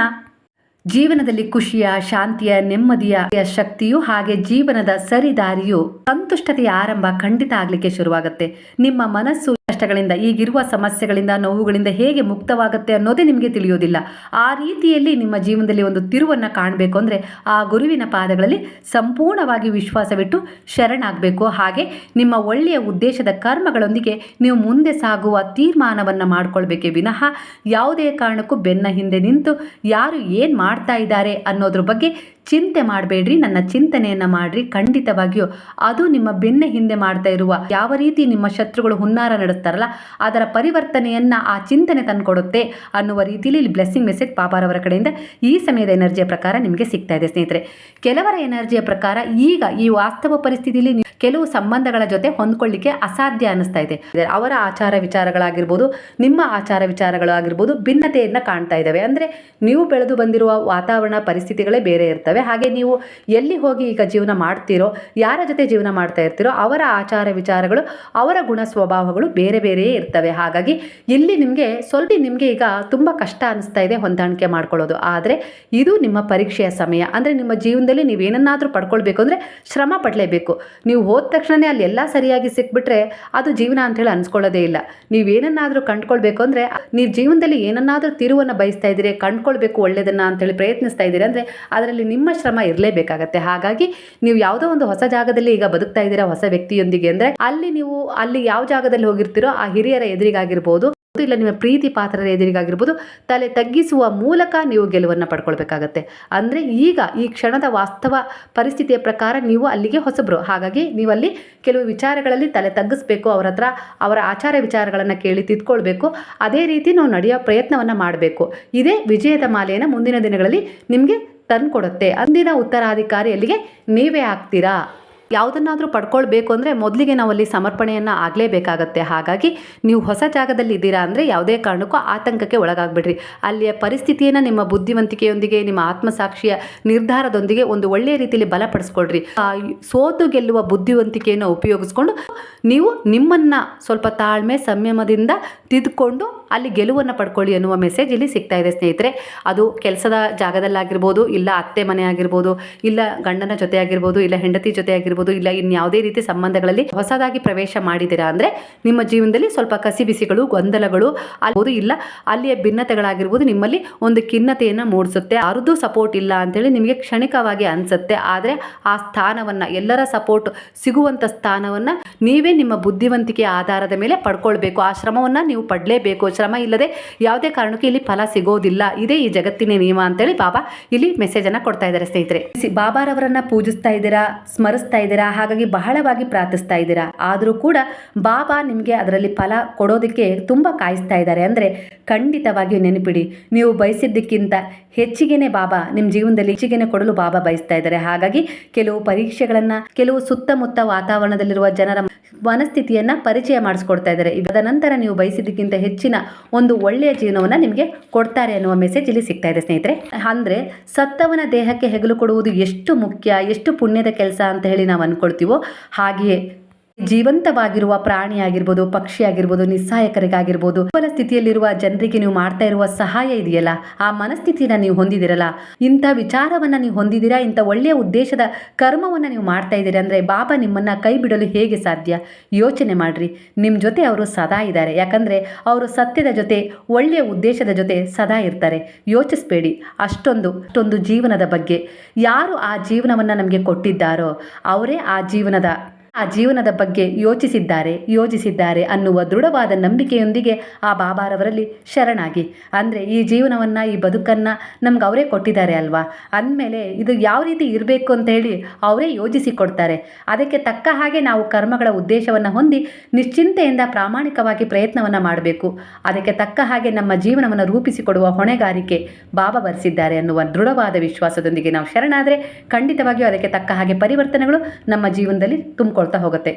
ಜೀವನದಲ್ಲಿ ಖುಷಿಯ, ಶಾಂತಿಯ, ನೆಮ್ಮದಿಯ ಶಕ್ತಿಯು ಹಾಗೆ ಜೀವನದ ಸರಿದಾರಿಯು ಸಂತುಷ್ಟತೆಯ ಆರಂಭ ಖಂಡಿತ ಆಗ್ಲಿಕ್ಕೆ ಶುರುವಾಗುತ್ತೆ. ನಿಮ್ಮ ಮನಸ್ಸು ಕಷ್ಟಗಳಿಂದ, ಈಗಿರುವ ಸಮಸ್ಯೆಗಳಿಂದ, ನೋವುಗಳಿಂದ ಹೇಗೆ ಮುಕ್ತವಾಗುತ್ತೆ ಅನ್ನೋದೇ ನಿಮಗೆ ತಿಳಿಯೋದಿಲ್ಲ. ಆ ರೀತಿಯಲ್ಲಿ ನಿಮ್ಮ ಜೀವನದಲ್ಲಿ ಒಂದು ತಿರುವನ್ನು ಕಾಣಬೇಕು ಅಂದರೆ ಆ ಗುರುವಿನ ಪಾದಗಳಲ್ಲಿ ಸಂಪೂರ್ಣವಾಗಿ ವಿಶ್ವಾಸವಿಟ್ಟು ಶರಣಾಗಬೇಕು. ಹಾಗೆ ನಿಮ್ಮ ಒಳ್ಳೆಯ ಉದ್ದೇಶದ ಕರ್ಮಗಳೊಂದಿಗೆ ನೀವು ಮುಂದೆ ಸಾಗುವ ತೀರ್ಮಾನವನ್ನು ಮಾಡಿಕೊಳ್ಬೇಕೆ ವಿನಃ ಯಾವುದೇ ಕಾರಣಕ್ಕೂ ಬೆನ್ನ ಹಿಂದೆ ನಿಂತು ಯಾರು ಏನು ಮಾಡ್ತಾ ಇದ್ದಾರೆ ಅನ್ನೋದ್ರ ಬಗ್ಗೆ ಚಿಂತೆ ಮಾಡಬೇಡ್ರಿ, ನನ್ನ ಚಿಂತನೆಯನ್ನು ಮಾಡ್ರಿ. ಖಂಡಿತವಾಗಿಯೂ ಅದು ನಿಮ್ಮ ಬೆನ್ನ ಹಿಂದೆ ಮಾಡ್ತಾ ಇರುವ ಯಾವ ರೀತಿ ನಿಮ್ಮ ಶತ್ರುಗಳು ಹುನ್ನಾರ ನಡೆಸ್ತಾರಲ್ಲ, ಅದರ ಪರಿವರ್ತನೆಯನ್ನು ಆ ಚಿಂತನೆ ತಂದುಕೊಡುತ್ತೆ ಅನ್ನುವ ರೀತಿಯಲ್ಲಿ ಇಲ್ಲಿ ಬ್ಲೆಸ್ಸಿಂಗ್ ಮೆಸೇಜ್ ಪಾಪಾರವರ ಕಡೆಯಿಂದ ಈ ಸಮಯದ ಎನರ್ಜಿಯ ಪ್ರಕಾರ ನಿಮಗೆ ಸಿಗ್ತಾ ಇದೆ ಸ್ನೇಹಿತರೆ. ಕೆಲವರ ಎನರ್ಜಿಯ ಪ್ರಕಾರ ಈಗ ಈ ವಾಸ್ತವ ಪರಿಸ್ಥಿತಿಯಲ್ಲಿ ಕೆಲವು ಸಂಬಂಧಗಳ ಜೊತೆ ಹೊಂದ್ಕೊಳ್ಳಿಕ್ಕೆ ಅಸಾಧ್ಯ ಅನ್ನಿಸ್ತಾ ಇದೆ. ಅವರ ಆಚಾರ ವಿಚಾರಗಳಾಗಿರ್ಬೋದು, ನಿಮ್ಮ ಆಚಾರ ವಿಚಾರಗಳಾಗಿರ್ಬೋದು, ಭಿನ್ನತೆಯನ್ನು ಕಾಣ್ತಾ ಇದ್ದಾವೆ. ಅಂದರೆ ನೀವು ಬೆಳೆದು ಬಂದಿರುವ ವಾತಾವರಣ ಪರಿಸ್ಥಿತಿಗಳೇ ಬೇರೆ ಇರ್ತವೆ. ಹಾಗೆ ನೀವು ಎಲ್ಲಿ ಹೋಗಿ ಈಗ ಜೀವನ ಮಾಡ್ತೀರೋ, ಯಾರ ಜೊತೆ ಜೀವನ ಮಾಡ್ತಾ ಇರ್ತೀರೋ, ಅವರ ಆಚಾರ ವಿಚಾರಗಳು, ಅವರ ಗುಣ ಸ್ವಭಾವಗಳು ಬೇರೆ ಬೇರೆಯೇ ಇರ್ತವೆ. ಹಾಗಾಗಿ ಇಲ್ಲಿ ನಿಮಗೆ, ಸ್ವಲ್ಪ ನಿಮಗೆ ಈಗ ತುಂಬ ಕಷ್ಟ ಅನಿಸ್ತಾ ಇದೆ ಹೊಂದಾಣಿಕೆ ಮಾಡ್ಕೊಳ್ಳೋದು. ಆದರೆ ಇದು ನಿಮ್ಮ ಪರೀಕ್ಷೆಯ ಸಮಯ. ಅಂದರೆ ನಿಮ್ಮ ಜೀವನದಲ್ಲಿ ನೀವೇನನ್ನಾದರೂ ಪಡ್ಕೊಳ್ಬೇಕು ಅಂದರೆ ಶ್ರಮ ಪಡಲೇಬೇಕು. ನೀವು ಹೋದ ತಕ್ಷಣವೇ ಅಲ್ಲಿ ಎಲ್ಲ ಸರಿಯಾಗಿ ಸಿಕ್ಬಿಟ್ರೆ ಅದು ಜೀವನ ಅಂತೇಳಿ ಅನ್ಸ್ಕೊಳ್ಳೋದೇ ಇಲ್ಲ. ನೀವೇನನ್ನಾದರೂ ಕಂಡ್ಕೊಳ್ಬೇಕು ಅಂದರೆ, ನೀವು ಜೀವನದಲ್ಲಿ ಏನನ್ನಾದರೂ ತಿರುವನ್ನು ಬಯಸ್ತಾ ಇದ್ದೀರಿ, ಕಂಡ್ಕೊಳ್ಬೇಕು ಒಳ್ಳೆಯದನ್ನು ಅಂತೇಳಿ ಪ್ರಯತ್ನಿಸ್ತಾ ಇದ್ದೀರಿ ಅಂದರೆ, ಅದರಲ್ಲಿ ನಿಮ್ಮ ಶ್ರಮ ಇರಲೇಬೇಕಾಗತ್ತೆ. ಹಾಗಾಗಿ ನೀವು ಯಾವುದೋ ಒಂದು ಹೊಸ ಜಾಗದಲ್ಲಿ ಈಗ ಬದುಕ್ತಾ ಇದ್ದೀರಾ ಹೊಸ ವ್ಯಕ್ತಿಯೊಂದಿಗೆ ಅಂದರೆ ಅಲ್ಲಿ ನೀವು ಅಲ್ಲಿ ಯಾವ ಜಾಗದಲ್ಲಿ ಹೋಗಿರ್ತೀರೋ ಆ ಹಿರಿಯರ ಎದುರಿಗಾಗಿರ್ಬೋದು, ಇಲ್ಲ ನಿಮ್ಮ ಪ್ರೀತಿ ಪಾತ್ರರ ಎದುರಿಗಾಗಿರ್ಬೋದು, ತಲೆ ತಗ್ಗಿಸುವ ಮೂಲಕ ನೀವು ಗೆಲುವನ್ನು ಪಡ್ಕೊಳ್ಬೇಕಾಗತ್ತೆ. ಅಂದರೆ ಈಗ ಈ ಕ್ಷಣದ ವಾಸ್ತವ ಪರಿಸ್ಥಿತಿಯ ಪ್ರಕಾರ ನೀವು ಅಲ್ಲಿಗೆ ಹೊಸಬ್ರು. ಹಾಗಾಗಿ ನೀವು ಅಲ್ಲಿ ಕೆಲವು ವಿಚಾರಗಳಲ್ಲಿ ತಲೆ ತಗ್ಗಿಸ್ಬೇಕು, ಅವರ ಹತ್ರ ಅವರ ಆಚಾರ ವಿಚಾರಗಳನ್ನು ಕೇಳಿ ತಿದ್ಕೊಳ್ಬೇಕು. ಅದೇ ರೀತಿ ನಾವು ನಡೆಯೋ ಪ್ರಯತ್ನವನ್ನು ಮಾಡಬೇಕು. ಇದೇ ವಿಜಯದ ಮಾಲೆಯನ್ನು ಮುಂದಿನ ದಿನಗಳಲ್ಲಿ ನಿಮಗೆ ತಂದುಕೊಡುತ್ತೆ. ಅಂದಿನ ಉತ್ತರಾಧಿಕಾರಿ ಅಲ್ಲಿಗೆ ನೀವೇ ಆಗ್ತೀರಾ? ಯಾವುದನ್ನಾದರೂ ಪಡ್ಕೊಳ್ಬೇಕು ಅಂದರೆ ಮೊದಲಿಗೆ ನಾವು ಅಲ್ಲಿ ಸಮರ್ಪಣೆಯನ್ನು ಆಗಲೇಬೇಕಾಗತ್ತೆ. ಹಾಗಾಗಿ ನೀವು ಹೊಸ ಜಾಗದಲ್ಲಿ ಇದ್ದೀರಾ ಅಂದರೆ ಯಾವುದೇ ಕಾರಣಕ್ಕೂ ಆತಂಕಕ್ಕೆ ಒಳಗಾಗ್ಬಿಡ್ರಿ. ಅಲ್ಲಿಯ ಪರಿಸ್ಥಿತಿಯನ್ನು ನಿಮ್ಮ ಬುದ್ಧಿವಂತಿಕೆಯೊಂದಿಗೆ, ನಿಮ್ಮ ಆತ್ಮಸಾಕ್ಷಿಯ ನಿರ್ಧಾರದೊಂದಿಗೆ ಒಂದು ಒಳ್ಳೆಯ ರೀತಿಯಲ್ಲಿ ಬಲಪಡಿಸ್ಕೊಳ್ರಿ. ಸೋತು ಗೆಲ್ಲುವ ಬುದ್ಧಿವಂತಿಕೆಯನ್ನು ಉಪಯೋಗಿಸ್ಕೊಂಡು ನೀವು ನಿಮ್ಮನ್ನು ಸ್ವಲ್ಪ ತಾಳ್ಮೆ, ಸಂಯಮದಿಂದ ತಿದ್ದುಕೊಂಡು ಅಲ್ಲಿ ಗೆಲುವನ್ನು ಪಡ್ಕೊಳ್ಳಿ ಅನ್ನುವ ಮೆಸೇಜ್ ಇಲ್ಲಿ ಸಿಗ್ತಾ ಇದೆ ಸ್ನೇಹಿತರೆ. ಅದು ಕೆಲಸದ ಜಾಗದಲ್ಲಾಗಿರ್ಬೋದು, ಇಲ್ಲ ಅತ್ತೆ ಮನೆ ಆಗಿರ್ಬೋದು, ಇಲ್ಲ ಗಂಡನ ಜೊತೆ ಆಗಿರ್ಬೋದು, ಇಲ್ಲ ಹೆಂಡತಿ ಜೊತೆ ಆಗಿರ್ಬೋದು, ಇಲ್ಲ ಇನ್ಯಾವುದೇ ರೀತಿ ಸಂಬಂಧಗಳಲ್ಲಿ ಹೊಸದಾಗಿ ಪ್ರವೇಶ ಮಾಡಿದ್ದೀರಾ ಅಂದರೆ ನಿಮ್ಮ ಜೀವನದಲ್ಲಿ ಸ್ವಲ್ಪ ಕಸಿ ಬಿಸಿಗಳು ಗೊಂದಲಗಳು ಆಗ್ಬೋದು, ಇಲ್ಲ ಅಲ್ಲಿಯ ಭಿನ್ನತೆಗಳಾಗಿರ್ಬೋದು, ನಿಮ್ಮಲ್ಲಿ ಒಂದು ಖಿನ್ನತೆಯನ್ನು ಮೂಡಿಸುತ್ತೆ. ಯಾರದ್ದು ಸಪೋರ್ಟ್ ಇಲ್ಲ ಅಂತೇಳಿ ನಿಮಗೆ ಕ್ಷಣಿಕವಾಗಿ ಅನಿಸುತ್ತೆ. ಆದರೆ ಆ ಸ್ಥಾನವನ್ನು, ಎಲ್ಲರ ಸಪೋರ್ಟ್ ಸಿಗುವಂಥ ಸ್ಥಾನವನ್ನು ನೀವೇ ನಿಮ್ಮ ಬುದ್ಧಿವಂತಿಕೆಯ ಆಧಾರದ ಮೇಲೆ ಪಡ್ಕೊಳ್ಬೇಕು. ಆ ಶ್ರಮವನ್ನು ನೀವು ಪಡಲೇಬೇಕು. ಶ್ರಮ ಇಲ್ಲದೆ ಯಾವುದೇ ಕಾರಣಕ್ಕೂ ಇಲ್ಲಿ ಫಲ ಸಿಗೋದಿಲ್ಲ. ಇದೇ ಈ ಜಗತ್ತಿನ ನಿಯಮ ಅಂತೇಳಿ ಬಾಬಾ ಇಲ್ಲಿ ಮೆಸೇಜನ್ನು ಕೊಡ್ತಾ ಇದ್ದಾರೆ ಸ್ನೇಹಿತರೆ. ಬಾಬಾರವರನ್ನ ಪೂಜಿಸ್ತಾ ಇದ್ದೀರಾ? ಸ್ಮರಿಸ್ತಾ ಇದ್ದೀರಾ? ಹಾಗಾಗಿ ಬಹಳವಾಗಿ ಪ್ರಾರ್ಥಿಸ್ತಾ ಇದ್ದೀರಾ? ಆದರೂ ಕೂಡ ಬಾಬಾ ನಿಮಗೆ ಅದರಲ್ಲಿ ಫಲ ಕೊಡೋದಕ್ಕೆ ತುಂಬ ಕಾಯಿಸ್ತಾ ಇದ್ದಾರೆ. ಅಂದರೆ ಖಂಡಿತವಾಗಿಯೂ ನೆನಪಿಡಿ, ನೀವು ಬಯಸಿದ್ದಕ್ಕಿಂತ ಹೆಚ್ಚಿಗೆನೆ ಬಾಬಾ ನಿಮ್ಮ ಜೀವನದಲ್ಲಿ ಹೆಚ್ಚಿಗೆನೆ ಕೊಡಲು ಬಾಬಾ ಬಯಸ್ತಾ ಇದ್ದಾರೆ. ಹಾಗಾಗಿ ಕೆಲವು ಪರೀಕ್ಷೆಗಳನ್ನು, ಕೆಲವು ಸುತ್ತಮುತ್ತ ವಾತಾವರಣದಲ್ಲಿರುವ ಜನರ ಮನಸ್ಥಿತಿಯನ್ನು ಪರಿಚಯ ಮಾಡಿಸ್ಕೊಡ್ತಾ ಇದ್ದಾರೆ. ಇದಾದ ನಂತರ ನೀವು ಬಯಸಿದ್ದಕ್ಕಿಂತ ಹೆಚ್ಚಿನ ಒಂದು ಒಳ್ಳೆಯ ಜೀವನವನ್ನು ನಿಮಗೆ ಕೊಡ್ತಾರೆ ಅನ್ನುವ ಮೆಸೇಜ್ ಇಲ್ಲಿ ಸಿಗ್ತಾ ಇದೆ ಸ್ನೇಹಿತರೆ. ಅಂದರೆ ಸತ್ತವನ ದೇಹಕ್ಕೆ ಹೆಗಲು ಕೊಡುವುದು ಎಷ್ಟು ಮುಖ್ಯ, ಎಷ್ಟು ಪುಣ್ಯದ ಕೆಲಸ ಅಂತ ಹೇಳಿ ನಾವು ಅಂದ್ಕೊಳ್ತೀವೋ ಹಾಗೆಯೇ ಜೀವಂತವಾಗಿರುವ ಪ್ರಾಣಿ ಆಗಿರ್ಬೋದು ಪಕ್ಷಿ ಆಗಿರ್ಬೋದು ನಿಸ್ಸಹಾಯಕರಿಗಾಗಿರ್ಬೋದು ಬಲ ಸ್ಥಿತಿಯಲ್ಲಿರುವ ಜನರಿಗೆ ನೀವು ಮಾಡ್ತಾ ಇರುವ ಸಹಾಯ ಇದೆಯಲ್ಲ? ಆ ಮನಸ್ಥಿತಿನ ನೀವು ಹೊಂದಿದಿರಲ್ಲ? ಇಂಥ ವಿಚಾರವನ್ನ ನೀವು ಹೊಂದಿದ್ದೀರಾ ಇಂಥ ಒಳ್ಳೆಯ ಉದ್ದೇಶದ ಕರ್ಮವನ್ನು ನೀವು ಮಾಡ್ತಾ ಇದ್ದೀರಾ ಅಂದರೆ ಬಾಬಾ ನಿಮ್ಮನ್ನ ಕೈ ಬಿಡಲು ಹೇಗೆ ಸಾಧ್ಯ? ಯೋಚನೆ ಮಾಡ್ರಿ. ನಿಮ್ಮ ಜೊತೆ ಅವರು ಸದಾ ಇದ್ದಾರೆ. ಯಾಕಂದರೆ ಅವರು ಸತ್ಯದ ಜೊತೆ, ಒಳ್ಳೆಯ ಉದ್ದೇಶದ ಜೊತೆ ಸದಾ ಇರ್ತಾರೆ. ಯೋಚಿಸಬೇಡಿ. ಅಷ್ಟೊಂದು ಅಷ್ಟೊಂದು ಜೀವನದ ಬಗ್ಗೆ. ಯಾರು ಆ ಜೀವನವನ್ನು ನಮಗೆ ಕೊಟ್ಟಿದ್ದಾರೋ, ಅವರೇ ಆ ಜೀವನದ ಆ ಜೀವನದ ಬಗ್ಗೆ ಯೋಚಿಸಿದ್ದಾರೆ, ಯೋಜಿಸಿದ್ದಾರೆ ಅನ್ನುವ ದೃಢವಾದ ನಂಬಿಕೆಯೊಂದಿಗೆ ಆ ಬಾಬಾರವರಲ್ಲಿ ಶರಣಾಗಿ. ಅಂದರೆ ಈ ಜೀವನವನ್ನು, ಈ ಬದುಕನ್ನು ನಮ್ಗೆ ಅವರೇ ಕೊಟ್ಟಿದ್ದಾರೆ ಅಲ್ವಾ? ಅಂದಮೇಲೆ ಇದು ಯಾವ ರೀತಿ ಇರಬೇಕು ಅಂತ ಹೇಳಿ ಅವರೇ ಯೋಜಿಸಿಕೊಡ್ತಾರೆ. ಅದಕ್ಕೆ ತಕ್ಕ ಹಾಗೆ ನಾವು ಕರ್ಮಗಳ ಉದ್ದೇಶವನ್ನು ಹೊಂದಿ ನಿಶ್ಚಿಂತೆಯಿಂದ ಪ್ರಾಮಾಣಿಕವಾಗಿ ಪ್ರಯತ್ನವನ್ನು ಮಾಡಬೇಕು. ಅದಕ್ಕೆ ತಕ್ಕ ಹಾಗೆ ನಮ್ಮ ಜೀವನವನ್ನು ರೂಪಿಸಿಕೊಡುವ ಹೊಣೆಗಾರಿಕೆ ಬಾಬಾ ಬರೆಸಿದ್ದಾರೆ ಅನ್ನುವ ದೃಢವಾದ ವಿಶ್ವಾಸದೊಂದಿಗೆ ನಾವು ಶರಣಾದರೆ ಖಂಡಿತವಾಗಿಯೂ ಅದಕ್ಕೆ ತಕ್ಕ ಹಾಗೆ ಪರಿವರ್ತನೆಗಳು ನಮ್ಮ ಜೀವನದಲ್ಲಿ ಹೋಗುತ್ತೆ.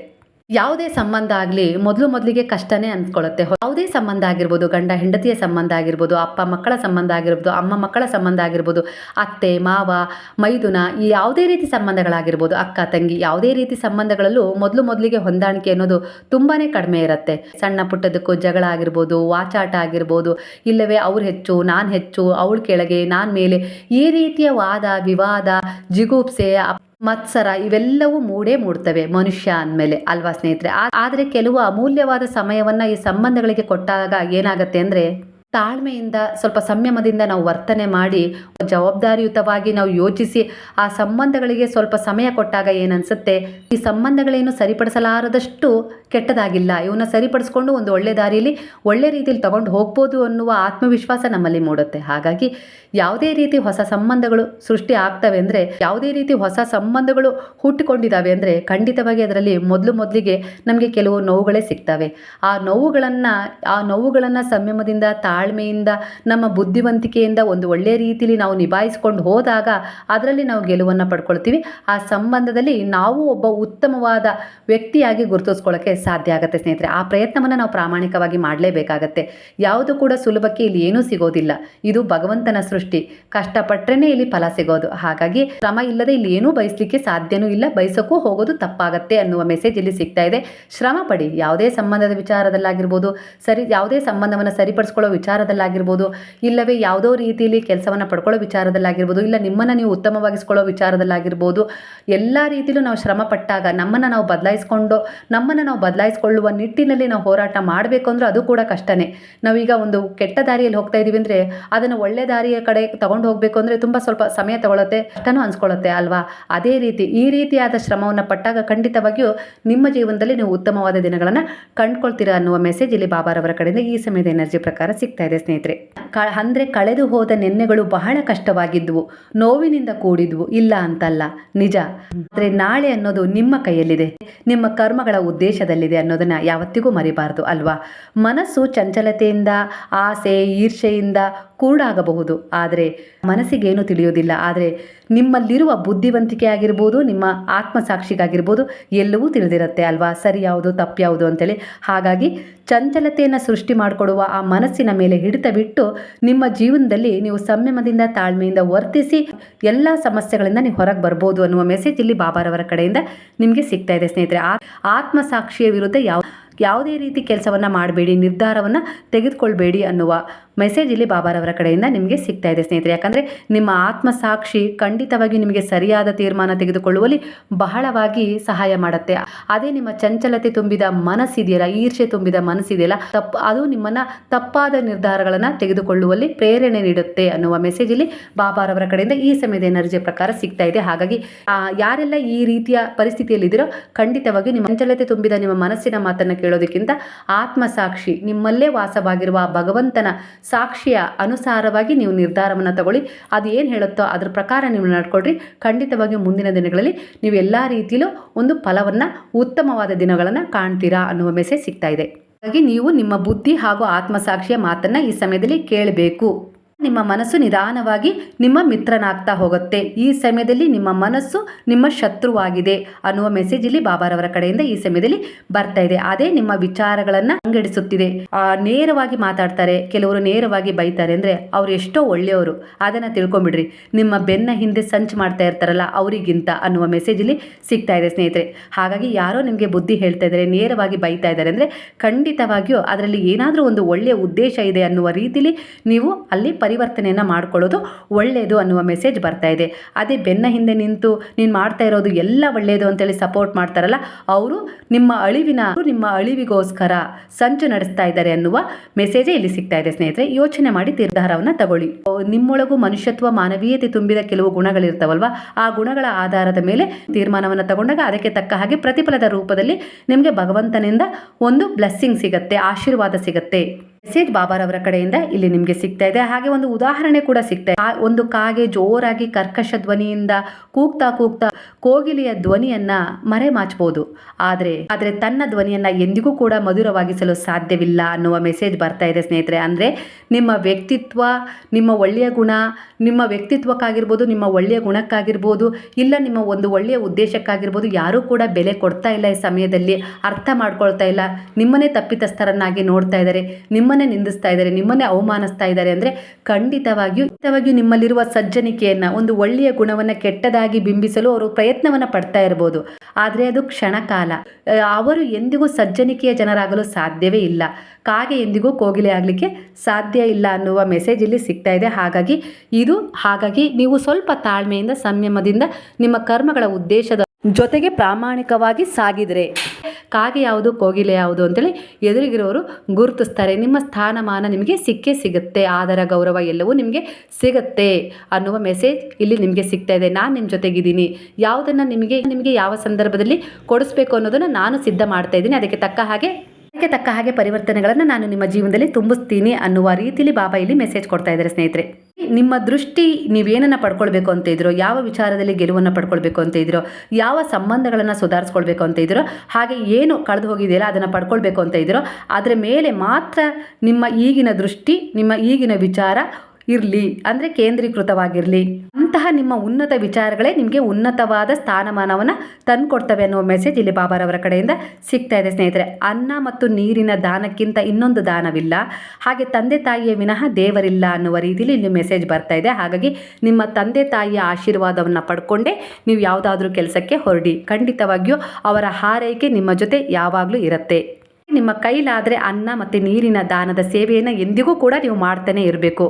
ಯಾವುದೇ ಸಂಬಂಧ ಆಗಲಿ, ಮೊದಲು ಮೊದಲಿಗೆ ಕಷ್ಟನೇ ಅನ್ಸ್ಕೊಳ್ಳುತ್ತೆ ಯಾವುದೇ ಸಂಬಂಧ ಆಗಿರ್ಬೋದು, ಗಂಡ ಹೆಂಡತಿಯ ಸಂಬಂಧ ಆಗಿರ್ಬೋದು, ಅಪ್ಪ ಮಕ್ಕಳ ಸಂಬಂಧ ಆಗಿರ್ಬೋದು, ಅಮ್ಮ ಮಕ್ಕಳ ಸಂಬಂಧ ಆಗಿರ್ಬೋದು, ಅತ್ತೆ, ಮಾವ, ಮೈದುನ, ಈ ಯಾವುದೇ ರೀತಿ ಸಂಬಂಧಗಳಾಗಿರ್ಬೋದು, ಅಕ್ಕ, ತಂಗಿ, ಯಾವುದೇ ರೀತಿ ಸಂಬಂಧಗಳಲ್ಲೂ ಮೊದಲು ಮೊದಲಿಗೆ ಹೊಂದಾಣಿಕೆ ಅನ್ನೋದು ತುಂಬಾ ಕಡಿಮೆ ಇರುತ್ತೆ. ಸಣ್ಣ ಪುಟ್ಟದಕ್ಕೂ ಜಗಳ ಆಗಿರ್ಬೋದು, ವಾಚಾಟ ಆಗಿರ್ಬೋದು, ಇಲ್ಲವೇ ಅವ್ರು ಹೆಚ್ಚು, ನಾನು ಹೆಚ್ಚು, ಅವಳು ಕೆಳಗೆ, ನಾನು ಮೇಲೆ, ಈ ರೀತಿಯ ವಾದ, ವಿವಾದ, ಜಿಗುಪ್ಸೆ ಮತ್ಸರ ಇವೆಲ್ಲವೂ ಮೂಡೇ ಮೂಡ್ತವೆ, ಮನುಷ್ಯ ಅಂದಮೇಲೆ, ಅಲ್ವಾ ಸ್ನೇಹಿತರೆ? ಆದರೆ ಕೆಲವು ಅಮೂಲ್ಯವಾದ ಸಮಯವನ್ನು ಈ ಸಂಬಂಧಗಳಿಗೆ ಕೊಟ್ಟಾಗ ಏನಾಗುತ್ತೆ ಅಂದರೆ, ತಾಳ್ಮೆಯಿಂದ, ಸ್ವಲ್ಪ ಸಂಯಮದಿಂದ ನಾವು ವರ್ತನೆ ಮಾಡಿ, ಜವಾಬ್ದಾರಿಯುತವಾಗಿ ನಾವು ಯೋಚಿಸಿ ಆ ಸಂಬಂಧಗಳಿಗೆ ಸ್ವಲ್ಪ ಸಮಯ ಕೊಟ್ಟಾಗ ಏನನ್ಸುತ್ತೆ? ಈ ಸಂಬಂಧಗಳೇನು ಸರಿಪಡಿಸಲಾರದಷ್ಟು ಕೆಟ್ಟದಾಗಿಲ್ಲ. ಇವನ್ನ ಸರಿಪಡಿಸ್ಕೊಂಡು ಒಂದು ಒಳ್ಳೆ ದಾರಿಯಲ್ಲಿ ಒಳ್ಳೆ ರೀತಿಯಲ್ಲಿ ತಗೊಂಡು ಹೋಗ್ಬೋದು ಅನ್ನುವ ಆತ್ಮವಿಶ್ವಾಸ ನಮ್ಮಲ್ಲಿ ಮೂಡುತ್ತೆ. ಹಾಗಾಗಿ ಯಾವುದೇ ರೀತಿ ಹೊಸ ಸಂಬಂಧಗಳು ಸೃಷ್ಟಿ ಆಗ್ತವೆ ಅಂದರೆ, ಯಾವುದೇ ರೀತಿ ಹೊಸ ಸಂಬಂಧಗಳು ಹುಟ್ಟಿಕೊಂಡಿದ್ದಾವೆ ಅಂದರೆ, ಖಂಡಿತವಾಗಿ ಅದರಲ್ಲಿ ಮೊದಲು ಮೊದಲಿಗೆ ನಮಗೆ ಕೆಲವು ನೋವುಗಳೇ ಸಿಗ್ತವೆ. ಆ ನೋವುಗಳನ್ನು ಆ ನೋವುಗಳನ್ನು ಸಂಯಮದಿಂದ, ತಾಳ್ಮೆಯಿಂದ, ನಮ್ಮ ಬುದ್ಧಿವಂತಿಕೆಯಿಂದ ಒಂದು ಒಳ್ಳೆಯ ರೀತಿಯಲ್ಲಿ ನಾವು ನಿಭಾಯಿಸ್ಕೊಂಡು ಹೋದಾಗ ಅದರಲ್ಲಿ ನಾವು ಗೆಲುವನ್ನು ಪಡ್ಕೊಳ್ತೀವಿ. ಆ ಸಂಬಂಧದಲ್ಲಿ ನಾವು ಒಬ್ಬ ಉತ್ತಮವಾದ ವ್ಯಕ್ತಿಯಾಗಿ ಗುರುತಿಸ್ಕೊಳ್ಳೋಕ್ಕೆ ಸಾಧ್ಯ ಆಗುತ್ತೆ ಸ್ನೇಹಿತರೆ. ಆ ಪ್ರಯತ್ನವನ್ನು ನಾವು ಪ್ರಾಮಾಣಿಕವಾಗಿ ಮಾಡಲೇಬೇಕಾಗತ್ತೆ. ಯಾವುದು ಕೂಡ ಸುಲಭಕ್ಕೆ ಇಲ್ಲಿ ಏನೂ ಸಿಗೋದಿಲ್ಲ. ಇದು ಭಗವಂತನ ಸೃಷ್ಟಿ ಕಷ್ಟಪಟ್ಟರೆ ಇಲ್ಲಿ ಫಲ ಸಿಗೋದು. ಹಾಗಾಗಿ ಶ್ರಮ ಇಲ್ಲದೆ ಇಲ್ಲಿ ಏನೂ ಬಯಸಲಿಕ್ಕೆ ಸಾಧ್ಯನೂ ಇಲ್ಲ. ಬಯಸೋಕ್ಕೂ ಹೋಗೋದು ತಪ್ಪಾಗತ್ತೆ ಅನ್ನುವ ಮೆಸೇಜ್ ಇಲ್ಲಿ ಸಿಗ್ತಾ ಇದೆ. ಶ್ರಮ ಪಡಿ. ಯಾವುದೇ ಸಂಬಂಧದ ವಿಚಾರದಲ್ಲಾಗಿರ್ಬೋದು, ಸರಿ, ಯಾವುದೇ ಸಂಬಂಧವನ್ನು ಸರಿಪಡಿಸ್ಕೊಳ್ಳೋ ವಿಚಾರದಲ್ಲಾಗಿರ್ಬೋದು, ಇಲ್ಲವೇ ಯಾವುದೋ ರೀತಿಯಲ್ಲಿ ಕೆಲಸವನ್ನು ಪಡ್ಕೊಳ್ಳೋ ವಿಚಾರದಲ್ಲಾಗಿರ್ಬೋದು, ಇಲ್ಲ ನಿಮ್ಮನ್ನು ನೀವು ಉತ್ತಮವಾಗಿಸ್ಕೊಳ್ಳೋ ವಿಚಾರದಲ್ಲಾಗಿರ್ಬೋದು, ಎಲ್ಲ ರೀತಿಯಲ್ಲೂ ನಾವು ಶ್ರಮ ಪಟ್ಟಾಗ ನಮ್ಮನ್ನು ನಾವು ಬದಲಾಯಿಸ್ಕೊಂಡು, ನಮ್ಮನ್ನು ನಾವು ಬದಲಾಯಿಸ್ಕೊಳ್ಳುವ ನಿಟ್ಟಿನಲ್ಲಿ ನಾವು ಹೋರಾಟ ಮಾಡಬೇಕು ಅಂದ್ರೆ ಅದು ಕೂಡ ಕಷ್ಟನೇ. ನಾವೀಗ ಒಂದು ಕೆಟ್ಟ ದಾರಿಯಲ್ಲಿ ಹೋಗ್ತಾ ಇದ್ದೀವಿ ಅಂದರೆ ಅದನ್ನು ಒಳ್ಳೆ ದಾರಿಯ ಕಡೆ ತಗೊಂಡು ಹೋಗಬೇಕು ಅಂದರೆ ತುಂಬ ಸ್ವಲ್ಪ ಸಮಯ ತಗೊಳ್ಳುತ್ತೆ ಕಷ್ಟನೂ ಅನ್ಸ್ಕೊಳ್ಳುತ್ತೆ ಅಲ್ವಾ? ಅದೇ ರೀತಿ ಈ ರೀತಿಯಾದ ಶ್ರಮವನ್ನು ಪಟ್ಟಾಗ ಖಂಡಿತವಾಗಿಯೂ ನಿಮ್ಮ ಜೀವನದಲ್ಲಿ ನೀವು ಉತ್ತಮವಾದ ದಿನಗಳನ್ನು ಕಂಡ್ಕೊಳ್ತೀರಾ ಅನ್ನುವ ಮೆಸೇಜ್ ಇಲ್ಲಿ ಬಾಬಾರವರ ಕಡೆಯಿಂದ ಈ ಸಮಯದ ಎನರ್ಜಿ ಪ್ರಕಾರ ಸಿಗ್ತಾ ಇದೆ ಸ್ನೇಹಿತರೆ. ಕ, ಅಂದರೆ ಕಳೆದು ಹೋದ ನೆನ್ನೆಗಳು ಬಹಳ ಕಷ್ಟವಾಗಿದ್ವು, ನೋವಿನಿಂದ ಕೂಡಿದ್ವು, ಇಲ್ಲ ಅಂತಲ್ಲ, ನಿಜ. ಆದರೆ ನಾಳೆ ಅನ್ನೋದು ನಿಮ್ಮ ಕೈಯಲ್ಲಿದೆ, ನಿಮ್ಮ ಕರ್ಮಗಳ ಉದ್ದೇಶದಲ್ಲಿದೆ ಅನ್ನೋದನ್ನ ಯಾವತ್ತಿಗೂ ಮರಿಬಾರ್ದು ಅಲ್ವಾ? ಮನಸ್ಸು ಚಂಚಲತೆಯಿಂದ, ಆಸೆ, ಈರ್ಷೆಯಿಂದ ಕೂಡಾಗಬಹುದು. ಆದರೆ ಮನಸ್ಸಿಗೇನು ತಿಳಿಯೋದಿಲ್ಲ ಆದರೆ ನಿಮ್ಮಲ್ಲಿರುವ ಬುದ್ಧಿವಂತಿಕೆ ಆಗಿರ್ಬೋದು ನಿಮ್ಮ ಆತ್ಮಸಾಕ್ಷಿಗಾಗಿರ್ಬೋದು, ಎಲ್ಲವೂ ತಿಳಿದಿರುತ್ತೆ ಅಲ್ವಾ? ಸರಿ ಯಾವುದು, ತಪ್ಪು ಯಾವುದು ಅಂತೇಳಿ. ಹಾಗಾಗಿ ಚಂಚಲತೆಯನ್ನು ಸೃಷ್ಟಿ ಮಾಡಿಕೊಡುವ ಆ ಮನಸ್ಸಿನ ಮೇಲೆ ಹಿಡಿತ ಬಿಟ್ಟು ನಿಮ್ಮ ಜೀವನದಲ್ಲಿ ನೀವು ಸಂಯಮದಿಂದ, ತಾಳ್ಮೆಯಿಂದ ವರ್ತಿಸಿ ಎಲ್ಲ ಸಮಸ್ಯೆಗಳಿಂದ ನೀವು ಹೊರಗೆ ಬರ್ಬೋದು ಅನ್ನುವ ಮೆಸೇಜ್ ಇಲ್ಲಿ ಬಾಬಾರವರ ಕಡೆಯಿಂದ ನಿಮಗೆ ಸಿಗ್ತಾ ಇದೆ ಸ್ನೇಹಿತರೆ. ಆತ್ಮಸಾಕ್ಷಿಯ ವಿರುದ್ಧ ಯಾವ, ಯಾವುದೇ ರೀತಿ ಕೆಲಸವನ್ನು ಮಾಡಬೇಡಿ, ನಿರ್ಧಾರವನ್ನು ತೆಗೆದುಕೊಳ್ಬೇಡಿ ಅನ್ನುವ ಮೆಸೇಜ್ ಇಲ್ಲಿ ಬಾಬಾರವರ ಕಡೆಯಿಂದ ನಿಮಗೆ ಸಿಗ್ತಾ ಇದೆ, ಸ್ನೇಹಿತರೆ. ಯಾಕಂದರೆ ನಿಮ್ಮ ಆತ್ಮಸಾಕ್ಷಿ ಖಂಡಿತವಾಗಿ ನಿಮಗೆ ಸರಿಯಾದ ತೀರ್ಮಾನ ತೆಗೆದುಕೊಳ್ಳುವಲ್ಲಿ ಬಹಳವಾಗಿ ಸಹಾಯ ಮಾಡುತ್ತೆ. ಅದೇ ನಿಮ್ಮ ಚಂಚಲತೆ ತುಂಬಿದ ಮನಸ್ಸಿದೆಯಲ್ಲ ಈರ್ಷೆ ತುಂಬಿದ ಮನಸ್ಸಿದೆಯಲ್ಲ ತಪ್ಪು ಅದು ನಿಮ್ಮನ್ನು ತಪ್ಪಾದ ನಿರ್ಧಾರಗಳನ್ನು ತೆಗೆದುಕೊಳ್ಳುವಲ್ಲಿ ಪ್ರೇರಣೆ ನೀಡುತ್ತೆ ಅನ್ನುವ ಮೆಸೇಜ್ ಇಲ್ಲಿ ಬಾಬಾರವರ ಕಡೆಯಿಂದ ಈ ಸಮಯದ ಎನರ್ಜಿ ಪ್ರಕಾರ ಸಿಗ್ತಾ ಇದೆ. ಹಾಗಾಗಿ ಯಾರೆಲ್ಲ ಈ ರೀತಿಯ ಪರಿಸ್ಥಿತಿಯಲ್ಲಿದ್ದೀರೋ ಖಂಡಿತವಾಗಿ ನಿಮ್ಮ ಚಂಚಲತೆ ತುಂಬಿದ ನಿಮ್ಮ ಮನಸ್ಸಿನ ಮಾತನ್ನು ಕೇಳೋದಕ್ಕಿಂತ ಆತ್ಮಸಾಕ್ಷಿ ನಿಮ್ಮಲ್ಲೇ ವಾಸವಾಗಿರುವ ಭಗವಂತನ ಸಾಕ್ಷಿಯ ಅನುಸಾರವಾಗಿ ನೀವು ನಿರ್ಧಾರವನ್ನು ತಗೊಳ್ಳಿ. ಅದು ಏನು ಹೇಳುತ್ತೋ ಅದ್ರ ಪ್ರಕಾರ ನೀವು ನಡ್ಕೊಳ್ರಿ. ಖಂಡಿತವಾಗಿ ಮುಂದಿನ ದಿನಗಳಲ್ಲಿ ನೀವು ಎಲ್ಲ ರೀತಿಯಲ್ಲೂ ಒಂದು ಫಲವನ್ನು, ಉತ್ತಮವಾದ ದಿನಗಳನ್ನು ಕಾಣ್ತೀರಾ ಅನ್ನುವ ಮೆಸೇಜ್ ಸಿಗ್ತಾ ಇದೆ. ಹಾಗಾಗಿ ನೀವು ನಿಮ್ಮ ಬುದ್ಧಿ ಹಾಗೂ ಆತ್ಮಸಾಕ್ಷಿಯ ಮಾತನ್ನು ಈ ಸಮಯದಲ್ಲಿ ಕೇಳಬೇಕು. ನಿಮ್ಮ ಮನಸ್ಸು ನಿಧಾನವಾಗಿ ನಿಮ್ಮ ಮಿತ್ರನಾಗ್ತಾ ಹೋಗುತ್ತೆ. ಈ ಸಮಯದಲ್ಲಿ ನಿಮ್ಮ ಮನಸ್ಸು ನಿಮ್ಮ ಶತ್ರುವಾಗಿದೆ ಅನ್ನುವ ಮೆಸೇಜ್ ಇಲ್ಲಿ ಬಾಬಾರವರ ಕಡೆಯಿಂದ ಈ ಸಮಯದಲ್ಲಿ ಬರ್ತಾ ಇದೆ. ಅದೇ ನಿಮ್ಮ ವಿಚಾರಗಳನ್ನು ಅಂಗಡಿಸುತ್ತಿದೆ ನೇರವಾಗಿ ಮಾತಾಡ್ತಾರೆ, ಕೆಲವರು ನೇರವಾಗಿ ಬೈತಾರೆ ಅಂದ್ರೆ ಅವ್ರು ಎಷ್ಟೋ ಒಳ್ಳೆಯವರು. ಅದನ್ನ ತಿಳ್ಕೊಂಬಿಡ್ರಿ ನಿಮ್ಮ ಬೆನ್ನ ಹಿಂದೆ ಸಂಚು ಮಾಡ್ತಾ ಇರ್ತಾರಲ್ಲ ಅವರಿಗಿಂತ ಅನ್ನುವ ಮೆಸೇಜ್ ಇಲ್ಲಿ ಸಿಗ್ತಾ ಇದೆ ಸ್ನೇಹಿತರೆ. ಹಾಗಾಗಿ ಯಾರೋ ನಿಮಗೆ ಬುದ್ಧಿ ಹೇಳ್ತಾ ಇದ್ದಾರೆ, ನೇರವಾಗಿ ಬೈತಾ ಇದ್ದಾರೆ ಅಂದ್ರೆ ಖಂಡಿತವಾಗಿಯೂ ಅದರಲ್ಲಿ ಏನಾದರೂ ಒಂದು ಒಳ್ಳೆಯ ಉದ್ದೇಶ ಇದೆ ಅನ್ನುವ ರೀತಿಲಿ ನೀವು ಅಲ್ಲಿ ಪರಿವರ್ತನೆಯನ್ನು ಮಾಡ್ಕೊಳ್ಳೋದು ಒಳ್ಳೆಯದು ಅನ್ನುವ ಮೆಸೇಜ್ ಬರ್ತಾ ಇದೆ. ಅದೇ ಬೆನ್ನ ಹಿಂದೆ ನಿಂತು ನೀನು ಮಾಡ್ತಾ ಇರೋದು ಎಲ್ಲ ಒಳ್ಳೆಯದು ಅಂತೇಳಿ ಸಪೋರ್ಟ್ ಮಾಡ್ತಾರಲ್ಲ, ಅವರು ನಿಮ್ಮ ಅಳಿವಿನ, ನಿಮ್ಮ ಅಳಿವಿಗೋಸ್ಕರ ಸಂಚು ನಡೆಸ್ತಾ ಇದ್ದಾರೆ ಅನ್ನುವ ಮೆಸೇಜೇ ಇಲ್ಲಿ ಸಿಗ್ತಾ ಇದೆ ಸ್ನೇಹಿತರೆ. ಯೋಚನೆ ಮಾಡಿ ನಿರ್ಧಾರವನ್ನು ತಗೊಳ್ಳಿ. ನಿಮ್ಮೊಳಗೂ ಮನುಷ್ಯತ್ವ, ಮಾನವೀಯತೆ ತುಂಬಿದ ಕೆಲವು ಗುಣಗಳಿರ್ತಾವಲ್ವಾ, ಆ ಗುಣಗಳ ಆಧಾರದ ಮೇಲೆ ತೀರ್ಮಾನವನ್ನು ತಗೊಂಡಾಗ ಅದಕ್ಕೆ ತಕ್ಕ ಹಾಗೆ ಪ್ರತಿಫಲದ ರೂಪದಲ್ಲಿ ನಿಮಗೆ ಭಗವಂತನಿಂದ ಒಂದು ಬ್ಲೆಸ್ಸಿಂಗ್ ಸಿಗತ್ತೆ, ಆಶೀರ್ವಾದ ಸಿಗತ್ತೆ. ಮೆಸೇಜ್ ಬಾಬಾರವರ ಕಡೆಯಿಂದ ಇಲ್ಲಿ ನಿಮಗೆ ಸಿಗ್ತಾ ಇದೆ. ಹಾಗೆ ಒಂದು ಉದಾಹರಣೆ ಕೂಡ ಸಿಗ್ತಾ ಇದೆ. ಒಂದು ಕಾಗೆ ಜೋರಾಗಿ ಕರ್ಕಶ ಧ್ವನಿಯಿಂದ ಕೂಗ್ತಾ ಕೂಗ್ತಾ ಕೋಗಿಲಿಯ ಧ್ವನಿಯನ್ನ ಮರೆಮಾಚಬಹುದು ಆದರೆ ಆದರೆ ತನ್ನ ಧ್ವನಿಯನ್ನ ಎಂದಿಗೂ ಕೂಡ ಮಧುರವಾಗಿಸಲು ಸಾಧ್ಯವಿಲ್ಲ ಅನ್ನುವ ಮೆಸೇಜ್ ಬರ್ತಾ ಇದೆ ಸ್ನೇಹಿತರೆ. ಅಂದ್ರೆ ನಿಮ್ಮ ವ್ಯಕ್ತಿತ್ವ, ನಿಮ್ಮ ಒಳ್ಳೆಯ ಗುಣ, ನಿಮ್ಮ ವ್ಯಕ್ತಿತ್ವಕ್ಕಾಗಿರ್ಬೋದು, ನಿಮ್ಮ ಒಳ್ಳೆಯ ಗುಣಕ್ಕಾಗಿರ್ಬೋದು, ಇಲ್ಲ ನಿಮ್ಮ ಒಂದು ಒಳ್ಳೆಯ ಉದ್ದೇಶಕ್ಕಾಗಿರ್ಬೋದು ಯಾರೂ ಕೂಡ ಬೆಲೆ ಕೊಡ್ತಾ ಇಲ್ಲ ಈ ಸಮಯದಲ್ಲಿ, ಅರ್ಥ ಮಾಡ್ಕೊಳ್ತಾ ಇಲ್ಲ. ನಿಮ್ಮನ್ನೇ ತಪ್ಪಿತಸ್ಥರನ್ನಾಗಿ ನೋಡ್ತಾ ಇದ್ದಾರೆ. ನಿಮ್ಮನ್ನೇ ನಿಂದಿಸ್ತಾ ಇದ್ದಾರೆ, ನಿಮ್ಮನ್ನೇ ಅವಮಾನಿಸ್ತಾ ಇದ್ದಾರೆ ಅಂದರೆ ಖಂಡಿತವಾಗಿಯೂ ಖಂಡಿತವಾಗಿಯೂ ನಿಮ್ಮಲ್ಲಿರುವ ಸಜ್ಜನಿಕೆಯನ್ನು, ಒಂದು ಒಳ್ಳೆಯ ಗುಣವನ್ನು ಕೆಟ್ಟದಾಗಿ ಬಿಂಬಿಸಲು ಅವರು ಪ್ರಯತ್ನವನ್ನು ಪಡ್ತಾ ಇರ್ಬೋದು. ಆದರೆ ಅದು ಕ್ಷಣಕಾಲ. ಅವರು ಎಂದಿಗೂ ಸಜ್ಜನಿಕೆಯ ಜನರಾಗಲು ಸಾಧ್ಯವೇ ಇಲ್ಲ. ಕಾಗೆ ಎಂದಿಗೂ ಕೋಗಿಲೆ ಆಗಲಿಕ್ಕೆ ಸಾಧ್ಯ ಇಲ್ಲ ಅನ್ನುವ ಮೆಸೇಜ್ ಇಲ್ಲಿ ಸಿಗ್ತಾ ಇದೆ. ಹಾಗಾಗಿ ಇದು, ಹಾಗಾಗಿ ನೀವು ಸ್ವಲ್ಪ ತಾಳ್ಮೆಯಿಂದ, ಸಂಯಮದಿಂದ ನಿಮ್ಮ ಕರ್ಮಗಳ ಉದ್ದೇಶದ ಜೊತೆಗೆ ಪ್ರಾಮಾಣಿಕವಾಗಿ ಸಾಗಿದರೆ ಕಾಗೆ ಯಾವುದು, ಕೋಗಿಲೆ ಯಾವುದು ಅಂತೇಳಿ ಎದುರಿಗಿರೋರು ಗುರುತಿಸ್ತಾರೆ. ನಿಮ್ಮ ಸ್ಥಾನಮಾನ ನಿಮಗೆ ಸಿಕ್ಕೇ ಸಿಗುತ್ತೆ. ಆದರ ಗೌರವ ಎಲ್ಲವೂ ನಿಮಗೆ ಸಿಗುತ್ತೆ ಅನ್ನುವ ಮೆಸೇಜ್ ಇಲ್ಲಿ ನಿಮಗೆ ಸಿಗ್ತಾ ಇದೆ. ನಾನು ನಿಮ್ಮ ಜೊತೆಗಿದ್ದೀನಿ. ಯಾವುದನ್ನು ನಿಮಗೆ ನಿಮಗೆ ಯಾವ ಸಂದರ್ಭದಲ್ಲಿ ಕೊಡಿಸ್ಬೇಕು ಅನ್ನೋದನ್ನು ನಾನು ಸಿದ್ಧ ಮಾಡ್ತಾ ಇದ್ದೀನಿ. ಅದಕ್ಕೆ ತಕ್ಕ ಹಾಗೆ, ಅದಕ್ಕೆ ತಕ್ಕ ಹಾಗೆ ಪರಿವರ್ತನೆಗಳನ್ನು ನಾನು ನಿಮ್ಮ ಜೀವನದಲ್ಲಿ ತುಂಬಿಸ್ತೀನಿ ಅನ್ನುವ ರೀತಿಯಲ್ಲಿ ಬಾಬಾ ಇಲ್ಲಿ ಮೆಸೇಜ್ ಕೊಡ್ತಾ ಇದ್ದಾರೆ ಸ್ನೇಹಿತರೆ. ನಿಮ್ಮ ದೃಷ್ಟಿ ನೀವೇನನ್ನು ಪಡ್ಕೊಳ್ಬೇಕು ಅಂತ ಇದ್ರೋ, ಯಾವ ವಿಚಾರದಲ್ಲಿ ಗೆಲುವನ್ನು ಪಡ್ಕೊಳ್ಬೇಕು ಅಂತ ಇದ್ರೋ, ಯಾವ ಸಂಬಂಧಗಳನ್ನು ಸುಧಾರಿಸ್ಕೊಳ್ಬೇಕು ಅಂತ ಇದ್ರೋ, ಹಾಗೆ ಏನು ಕಳೆದು ಹೋಗಿದೆಯಲ್ಲ ಅದನ್ನು ಪಡ್ಕೊಳ್ಬೇಕು ಅಂತ ಇದ್ರೋ ಅದರ ಮೇಲೆ ಮಾತ್ರ ನಿಮ್ಮ ಈಗಿನ ದೃಷ್ಟಿ, ನಿಮ್ಮ ಈಗಿನ ವಿಚಾರ ಇರಲಿ, ಅಂದರೆ ಕೇಂದ್ರೀಕೃತವಾಗಿರಲಿ. ಅಂತಹ ನಿಮ್ಮ ಉನ್ನತ ವಿಚಾರಗಳೇ ನಿಮಗೆ ಉನ್ನತವಾದ ಸ್ಥಾನಮಾನವನ್ನು ತಂದುಕೊಡ್ತವೆ ಅನ್ನೋ ಮೆಸೇಜ್ ಇಲ್ಲಿ ಬಾಬಾರವರ ಕಡೆಯಿಂದ ಸಿಗ್ತಾ ಇದೆ ಸ್ನೇಹಿತರೆ. ಅನ್ನ ಮತ್ತು ನೀರಿನ ದಾನಕ್ಕಿಂತ ಇನ್ನೊಂದು ದಾನವಿಲ್ಲ. ಹಾಗೆ ತಂದೆ ತಾಯಿಯ ವಿನಃ ದೇವರಿಲ್ಲ ಅನ್ನುವ ರೀತಿಯಲ್ಲಿ ಇಲ್ಲಿ ಮೆಸೇಜ್ ಬರ್ತಾ ಇದೆ. ಹಾಗಾಗಿ ನಿಮ್ಮ ತಂದೆ ತಾಯಿಯ ಆಶೀರ್ವಾದವನ್ನು ಪಡ್ಕೊಂಡೇ ನೀವು ಯಾವುದಾದ್ರೂ ಕೆಲಸಕ್ಕೆ ಹೊರಡಿ. ಖಂಡಿತವಾಗಿಯೂ ಅವರ ಹಾರೈಕೆ ನಿಮ್ಮ ಜೊತೆ ಯಾವಾಗಲೂ ಇರುತ್ತೆ. ನಿಮ್ಮ ಕೈಲಾದರೆ ಅನ್ನ ಮತ್ತು ನೀರಿನ ದಾನದ ಸೇವೆಯನ್ನು ಎಂದಿಗೂ ಕೂಡ ನೀವು ಮಾಡ್ತಾನೆ ಇರಬೇಕು.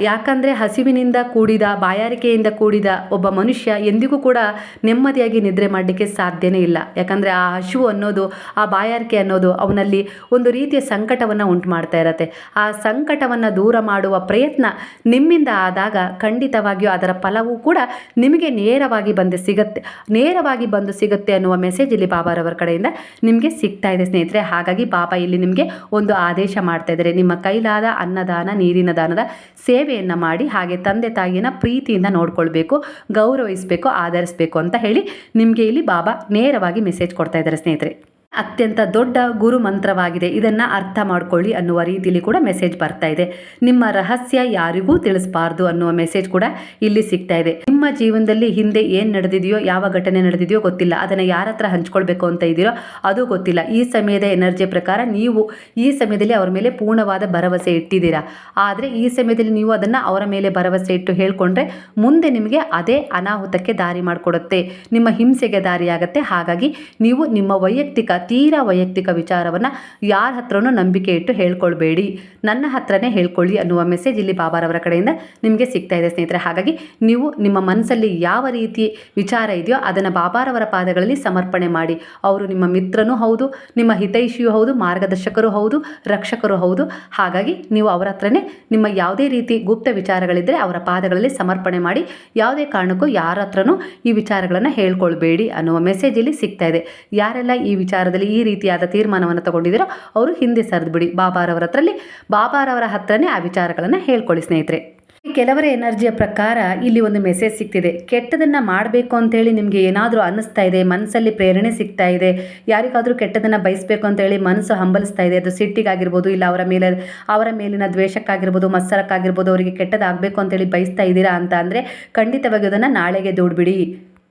ಯಾಕಂದರೆ ಹಸಿವಿನಿಂದ ಕೂಡಿದ, ಬಾಯಾರಿಕೆಯಿಂದ ಕೂಡಿದ ಒಬ್ಬ ಮನುಷ್ಯ ಎಂದಿಗೂ ಕೂಡ ನೆಮ್ಮದಿಯಾಗಿ ನಿದ್ರೆ ಮಾಡಲಿಕ್ಕೆ ಸಾಧ್ಯನೇ ಇಲ್ಲ. ಯಾಕಂದರೆ ಆ ಹಸಿವು ಅನ್ನೋದು, ಆ ಬಾಯಾರಿಕೆ ಅನ್ನೋದು ಅವನಲ್ಲಿ ಒಂದು ರೀತಿಯ ಸಂಕಟವನ್ನು ಉಂಟು ಮಾಡ್ತಾ ಇರತ್ತೆ. ಆ ಸಂಕಟವನ್ನು ದೂರ ಮಾಡುವ ಪ್ರಯತ್ನ ನಿಮ್ಮಿಂದ ಆದಾಗ ಖಂಡಿತವಾಗಿಯೂ ಅದರ ಫಲವೂ ಕೂಡ ನಿಮಗೆ ನೇರವಾಗಿ ಬಂದು ಸಿಗತ್ತೆ. ನೇರವಾಗಿ ಬಂದು ಸಿಗುತ್ತೆ ಅನ್ನುವ ಮೆಸೇಜ್ ಇಲ್ಲಿ ಬಾಬಾರವರ ಕಡೆಯಿಂದ ನಿಮಗೆ ಸಿಗ್ತಾ ಇದೆ ಸ್ನೇಹಿತರೆ. ಹಾಗಾಗಿ ಬಾಬಾ ಇಲ್ಲಿ ನಿಮಗೆ ಒಂದು ಆದೇಶ ಮಾಡ್ತಾ ನಿಮ್ಮ ಕೈಲಾದ ಅನ್ನದಾನ, ನೀರಿನ ದಾನದ ಸೇವೆಯನ್ನು ಮಾಡಿ ಹಾಗೆ ತಂದೆ ತಾಯಿನ ಪ್ರೀತಿಯಿಂದ ನೋಡ್ಕೊಳ್ಬೇಕು, ಗೌರವಿಸಬೇಕು, ಆಧರಿಸಬೇಕು ಅಂತ ಹೇಳಿ ನಿಮಗೆ ಇಲ್ಲಿ ಬಾಬಾ ನೇರವಾಗಿ ಮೆಸೇಜ್ ಕೊಡ್ತಾ ಇದ್ದಾರೆ ಸ್ನೇಹಿತರೆ. ಅತ್ಯಂತ ದೊಡ್ಡ ಗುರು ಮಂತ್ರವಾಗಿದೆ ಇದನ್ನು ಅರ್ಥ ಮಾಡ್ಕೊಳ್ಳಿ ಅನ್ನುವ ರೀತಿಯಲ್ಲಿ ಕೂಡ ಮೆಸೇಜ್ ಬರ್ತಾ ಇದೆ. ನಿಮ್ಮ ರಹಸ್ಯ ಯಾರಿಗೂ ತಿಳಿಸಬಾರ್ದು ಅನ್ನುವ ಮೆಸೇಜ್ ಕೂಡ ಇಲ್ಲಿ ಸಿಗ್ತಾ ಇದೆ. ನಿಮ್ಮ ಜೀವನದಲ್ಲಿ ಹಿಂದೆ ಏನು ನಡೆದಿದೆಯೋ, ಯಾವ ಘಟನೆ ನಡೆದಿದೆಯೋ ಗೊತ್ತಿಲ್ಲ. ಅದನ್ನು ಯಾರ ಹತ್ರ ಹಂಚ್ಕೊಳ್ಬೇಕು ಅಂತ ಇದ್ದೀರೋ ಅದು ಗೊತ್ತಿಲ್ಲ. ಈ ಸಮಯದ ಎನರ್ಜಿ ಪ್ರಕಾರ ನೀವು ಈ ಸಮಯದಲ್ಲಿ ಅವರ ಮೇಲೆ ಪೂರ್ಣವಾದ ಭರವಸೆ ಇಟ್ಟಿದ್ದೀರಾ. ಆದರೆ ಈ ಸಮಯದಲ್ಲಿ ನೀವು ಅದನ್ನು ಅವರ ಮೇಲೆ ಭರವಸೆ ಇಟ್ಟು ಹೇಳ್ಕೊಂಡ್ರೆ ಮುಂದೆ ನಿಮಗೆ ಅದೇ ಅನಾಹುತಕ್ಕೆ ದಾರಿ ಮಾಡಿಕೊಡುತ್ತೆ. ನಿಮ್ಮ ಹಿಂಸೆಗೆ ದಾರಿಯಾಗತ್ತೆ. ಹಾಗಾಗಿ ನೀವು ನಿಮ್ಮ ವೈಯಕ್ತಿಕ ತೀರಾ ವೈಯಕ್ತಿಕ ವಿಚಾರವನ್ನು ಯಾರ ಹತ್ರನೂ ನಂಬಿಕೆ ಇಟ್ಟು ಹೇಳ್ಕೊಳ್ಬೇಡಿ. ನನ್ನ ಹತ್ರನೇ ಹೇಳ್ಕೊಳ್ಳಿ ಅನ್ನುವ ಮೆಸೇಜ್ ಇಲ್ಲಿ ಬಾಬಾರವರ ಕಡೆಯಿಂದ ನಿಮಗೆ ಸಿಗ್ತಾ ಇದೆ ಸ್ನೇಹಿತರೆ. ಹಾಗಾಗಿ ನೀವು ನಿಮ್ಮ ಮನಸ್ಸಲ್ಲಿ ಯಾವ ರೀತಿ ವಿಚಾರ ಇದೆಯೋ ಅದನ್ನು ಬಾಬಾರವರ ಪಾದಗಳಲ್ಲಿ ಸಮರ್ಪಣೆ ಮಾಡಿ. ಅವರು ನಿಮ್ಮ ಮಿತ್ರನೂ ಹೌದು, ನಿಮ್ಮ ಹಿತೈಷಿಯೂ ಹೌದು, ಮಾರ್ಗದರ್ಶಕರು ಹೌದು, ರಕ್ಷಕರು ಹೌದು. ಹಾಗಾಗಿ ನೀವು ಅವರ ಹತ್ರನೇ ನಿಮ್ಮ ಯಾವುದೇ ರೀತಿ ಗುಪ್ತ ವಿಚಾರಗಳಿದ್ದರೆ ಅವರ ಪಾದಗಳಲ್ಲಿ ಸಮರ್ಪಣೆ ಮಾಡಿ. ಯಾವುದೇ ಕಾರಣಕ್ಕೂ ಯಾರ ಹತ್ರನೂ ಈ ವಿಚಾರಗಳನ್ನು ಹೇಳ್ಕೊಳ್ಬೇಡಿ ಅನ್ನುವ ಮೆಸೇಜ್ ಇಲ್ಲಿ ಸಿಗ್ತಾ ಇದೆ. ಯಾರೆಲ್ಲ ಈ ವಿಚಾರದಲ್ಲಿ ಈ ರೀತಿಯಾದ ತೀರ್ಮಾನವನ್ನು ತಗೊಂಡಿದ್ದೀರೋ ಅವರು ಹಿಂದೆ ಸರಿದು ಬಿಡಿ. ಬಾಬಾರವರ ಹತ್ರಲ್ಲಿ ಬಾಬಾರವರ ಹತ್ರನೇ ಆ ವಿಚಾರಗಳನ್ನು ಹೇಳ್ಕೊಳ್ಳಿ ಸ್ನೇಹಿತರೆ. ಕೆಲವರ ಎನರ್ಜಿಯ ಪ್ರಕಾರ ಇಲ್ಲಿ ಒಂದು ಮೆಸೇಜ್ ಸಿಗ್ತಿದೆ ಕೆಟ್ಟದನ್ನು ಮಾಡಬೇಕು ಅಂತೇಳಿ ನಿಮಗೆ ಏನಾದರೂ ಅನ್ನಿಸ್ತಾ ಇದೆ ಮನಸ್ಸಲ್ಲಿ ಪ್ರೇರಣೆ ಸಿಗ್ತಾ ಇದೆ, ಯಾರಿಗಾದರೂ ಕೆಟ್ಟದನ್ನು ಬಯಸಬೇಕು ಅಂತೇಳಿ ಮನಸ್ಸು ಹಂಬಲಿಸ್ತಾ ಇದೆ, ಅದು ಸಿಟ್ಟಿಗಾಗಿರ್ಬೋದು ಇಲ್ಲ ಅವರ ಮೇಲೆ, ಅವರ ಮೇಲಿನ ದ್ವೇಷಕ್ಕಾಗಿರ್ಬೋದು, ಮತ್ಸರಕ್ಕಾಗಿರ್ಬೋದು, ಅವರಿಗೆ ಕೆಟ್ಟದಾಗಬೇಕು ಅಂತೇಳಿ ಬಯಸ್ತಾ ಇದ್ದೀರಾ ಅಂತ ಅಂದರೆ ಖಂಡಿತವಾಗಿ ಅದನ್ನು ನಾಳೆಗೆ ದೂಡ್ಬಿಡಿ.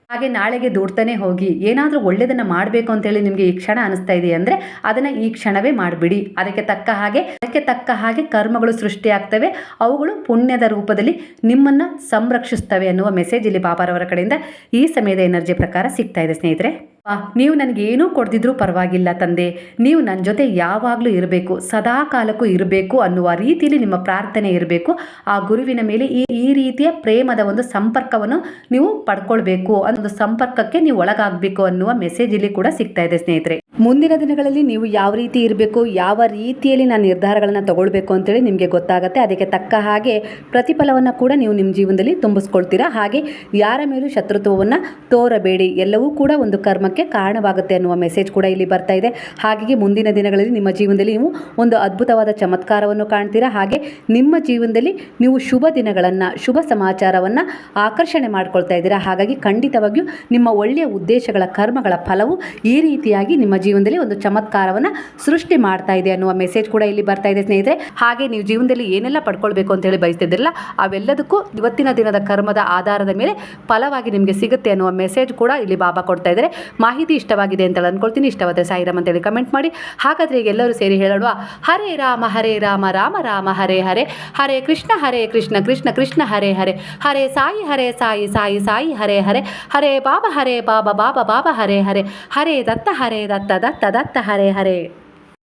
ಹಾಗೆ ನಾಳೆಗೆ ದೂಡ್ತಾನೆ ಹೋಗಿ, ಏನಾದರೂ ಒಳ್ಳೆಯದನ್ನು ಮಾಡಬೇಕು ಅಂತೇಳಿ ನಿಮಗೆ ಈ ಕ್ಷಣ ಅನಿಸ್ತಾ ಇದೆ ಅಂದರೆ, ಅದನ್ನು ಈ ಕ್ಷಣವೇ ಮಾಡಿಬಿಡಿ. ಅದಕ್ಕೆ ತಕ್ಕ ಹಾಗೆ, ಅದಕ್ಕೆ ತಕ್ಕ ಹಾಗೆ ಕರ್ಮಗಳು ಸೃಷ್ಟಿಯಾಗ್ತವೆ ಅವುಗಳು ಪುಣ್ಯದ ರೂಪದಲ್ಲಿ ನಿಮ್ಮನ್ನು ಸಂರಕ್ಷಿಸ್ತವೆ ಅನ್ನುವ ಮೆಸೇಜ್ ಇಲ್ಲಿ ಬಾಬಾರವರ ಕಡೆಯಿಂದ ಈ ಸಮಯದ ಎನರ್ಜಿ ಪ್ರಕಾರ ಸಿಗ್ತಾ ಇದೆ ಸ್ನೇಹಿತರೆ. ನೀವು ನನಗೆ ಏನೂ ಕೊಡ್ದಿದ್ರೂ ಪರವಾಗಿಲ್ಲ ತಂದೆ. ನೀವು ನನ್ನ ಜೊತೆ ಯಾವಾಗಲೂ ಇರಬೇಕು, ಸದಾ ಕಾಲಕ್ಕೂ ಇರಬೇಕು ಅನ್ನುವ ರೀತಿಯಲ್ಲಿ ನಿಮ್ಮ ಪ್ರಾರ್ಥನೆ ಇರಬೇಕು. ಆ ಗುರುವಿನ ಮೇಲೆ ಈ ಈ ರೀತಿಯ ಪ್ರೇಮದ ಒಂದು ಸಂಪರ್ಕವನ್ನು ನೀವು ಪಡ್ಕೊಳ್ಬೇಕು ಅನ್ನೋದು ಸಂಪರ್ಕಕ್ಕೆ ನೀವು ಒಳಗಾಗಬೇಕು ಅನ್ನುವ ಮೆಸೇಜ್ ಇಲ್ಲಿ ಕೂಡ ಸಿಗ್ತಾ ಇದೆ ಸ್ನೇಹಿತರೆ. ಮುಂದಿನ ದಿನಗಳಲ್ಲಿ ನೀವು ಯಾವ ರೀತಿ ಇರಬೇಕು, ಯಾವ ರೀತಿಯಲ್ಲಿ ನಾನು ನಿರ್ಧಾರಗಳನ್ನು ತಗೊಳ್ಬೇಕು ಅಂತೇಳಿ ನಿಮಗೆ ಗೊತ್ತಾಗುತ್ತೆ. ಅದಕ್ಕೆ ತಕ್ಕ ಹಾಗೆ ಪ್ರತಿಫಲವನ್ನು ಕೂಡ ನೀವು ನಿಮ್ಮ ಜೀವನದಲ್ಲಿ ತುಂಬಿಸ್ಕೊಳ್ತೀರಾ? ಹಾಗೆ ಯಾರ ಮೇಲೂ ಶತ್ರುತ್ವವನ್ನು ತೋರಬೇಡಿ. ಎಲ್ಲವೂ ಕೂಡ ಒಂದು ಕರ್ಮಕ್ಕೆ ಕಾರಣವಾಗುತ್ತೆ ಅನ್ನುವ ಮೆಸೇಜ್ ಕೂಡ ಇಲ್ಲಿ ಬರ್ತಾ ಇದೆ. ಹಾಗೆ ಮುಂದಿನ ದಿನಗಳಲ್ಲಿ ನಿಮ್ಮ ಜೀವನದಲ್ಲಿ ನೀವು ಒಂದು ಅದ್ಭುತವಾದ ಚಮತ್ಕಾರವನ್ನು ಕಾಣ್ತೀರಾ? ಹಾಗೆ ನಿಮ್ಮ ಜೀವನದಲ್ಲಿ ನೀವು ಶುಭ ದಿನಗಳನ್ನು, ಶುಭ ಸಮಾಚಾರವನ್ನು ಆಕರ್ಷಣೆ ಮಾಡ್ಕೊಳ್ತಾ ಇದ್ದೀರಾ? ಹಾಗಾಗಿ ಖಂಡಿತವಾಗಿಯೂ ನಿಮ್ಮ ಒಳ್ಳೆಯ ಉದ್ದೇಶಗಳ, ಕರ್ಮಗಳ ಫಲವು ಈ ರೀತಿಯಾಗಿ ನಿಮ್ಮ ಜೀವನದಲ್ಲಿ ಒಂದು ಚಮತ್ಕಾರವನ್ನು ಸೃಷ್ಟಿ ಮಾಡ್ತಾ ಇದೆ ಅನ್ನುವ ಮೆಸೇಜ್ ಕೂಡ ಇಲ್ಲಿ ಬರ್ತಾ ಇದೆ ಸ್ನೇಹಿತರೆ. ಹಾಗೆ ನೀವು ಜೀವನದಲ್ಲಿ ಏನೆಲ್ಲ ಪಡ್ಕೊಳ್ಬೇಕು ಅಂತ ಹೇಳಿ ಬಯಸ್ತಿದ್ದಿರಲ್ಲ, ಅವೆಲ್ಲದಕ್ಕೂ ಇವತ್ತಿನ ದಿನದ ಕರ್ಮದ ಆಧಾರದ ಮೇಲೆ ಫಲವಾಗಿ ನಿಮಗೆ ಸಿಗುತ್ತೆ ಅನ್ನುವ ಮೆಸೇಜ್ ಕೂಡ ಇಲ್ಲಿ ಬಾಬಾ ಕೊಡ್ತಾ ಇದ್ದಾರೆ. ಮಾಹಿತಿ ಇಷ್ಟವಾಗಿದೆ ಅಂತ ಹೇಳಿ ಅನ್ಕೊಳ್ತೀನಿ. ಇಷ್ಟವಾದರೆ ಸಾಯಿರಾಮ್ ಅಂತೇಳಿ ಕಮೆಂಟ್ ಮಾಡಿ. ಹಾಗಾದರೆ ಈಗ ಎಲ್ಲರೂ ಸೇರಿ ಹೇಳೋಣ ಹರೇ ರಾಮ ಹರೇ ರಾಮ ರಾಮ ರಾಮ, ಹರೇ ಹರೇ. ಹರೇ ಕೃಷ್ಣ ಹರೇ ಕೃಷ್ಣ ಕೃಷ್ಣ ಕೃಷ್ಣ, ಹರೇ ಹರೇ. ಹರೇ ಸಾಯಿ ಹರೇ ಸಾಯಿ ಸಾಯಿ ಸಾಯಿ, ಹರೇ ಹರೇ. ಹರೇ ಬಾಬಾ ಹರೇ ಬಾಬಾ ಬಾಬಾ ಬಾಬಾ, ಹರೇ ಹರೇ. ಹರೇ ದತ್ತ ಹರೇ ದತ್ತ ದತ್ತ ದತ್ತ, ಹರೇ ಹರೇ.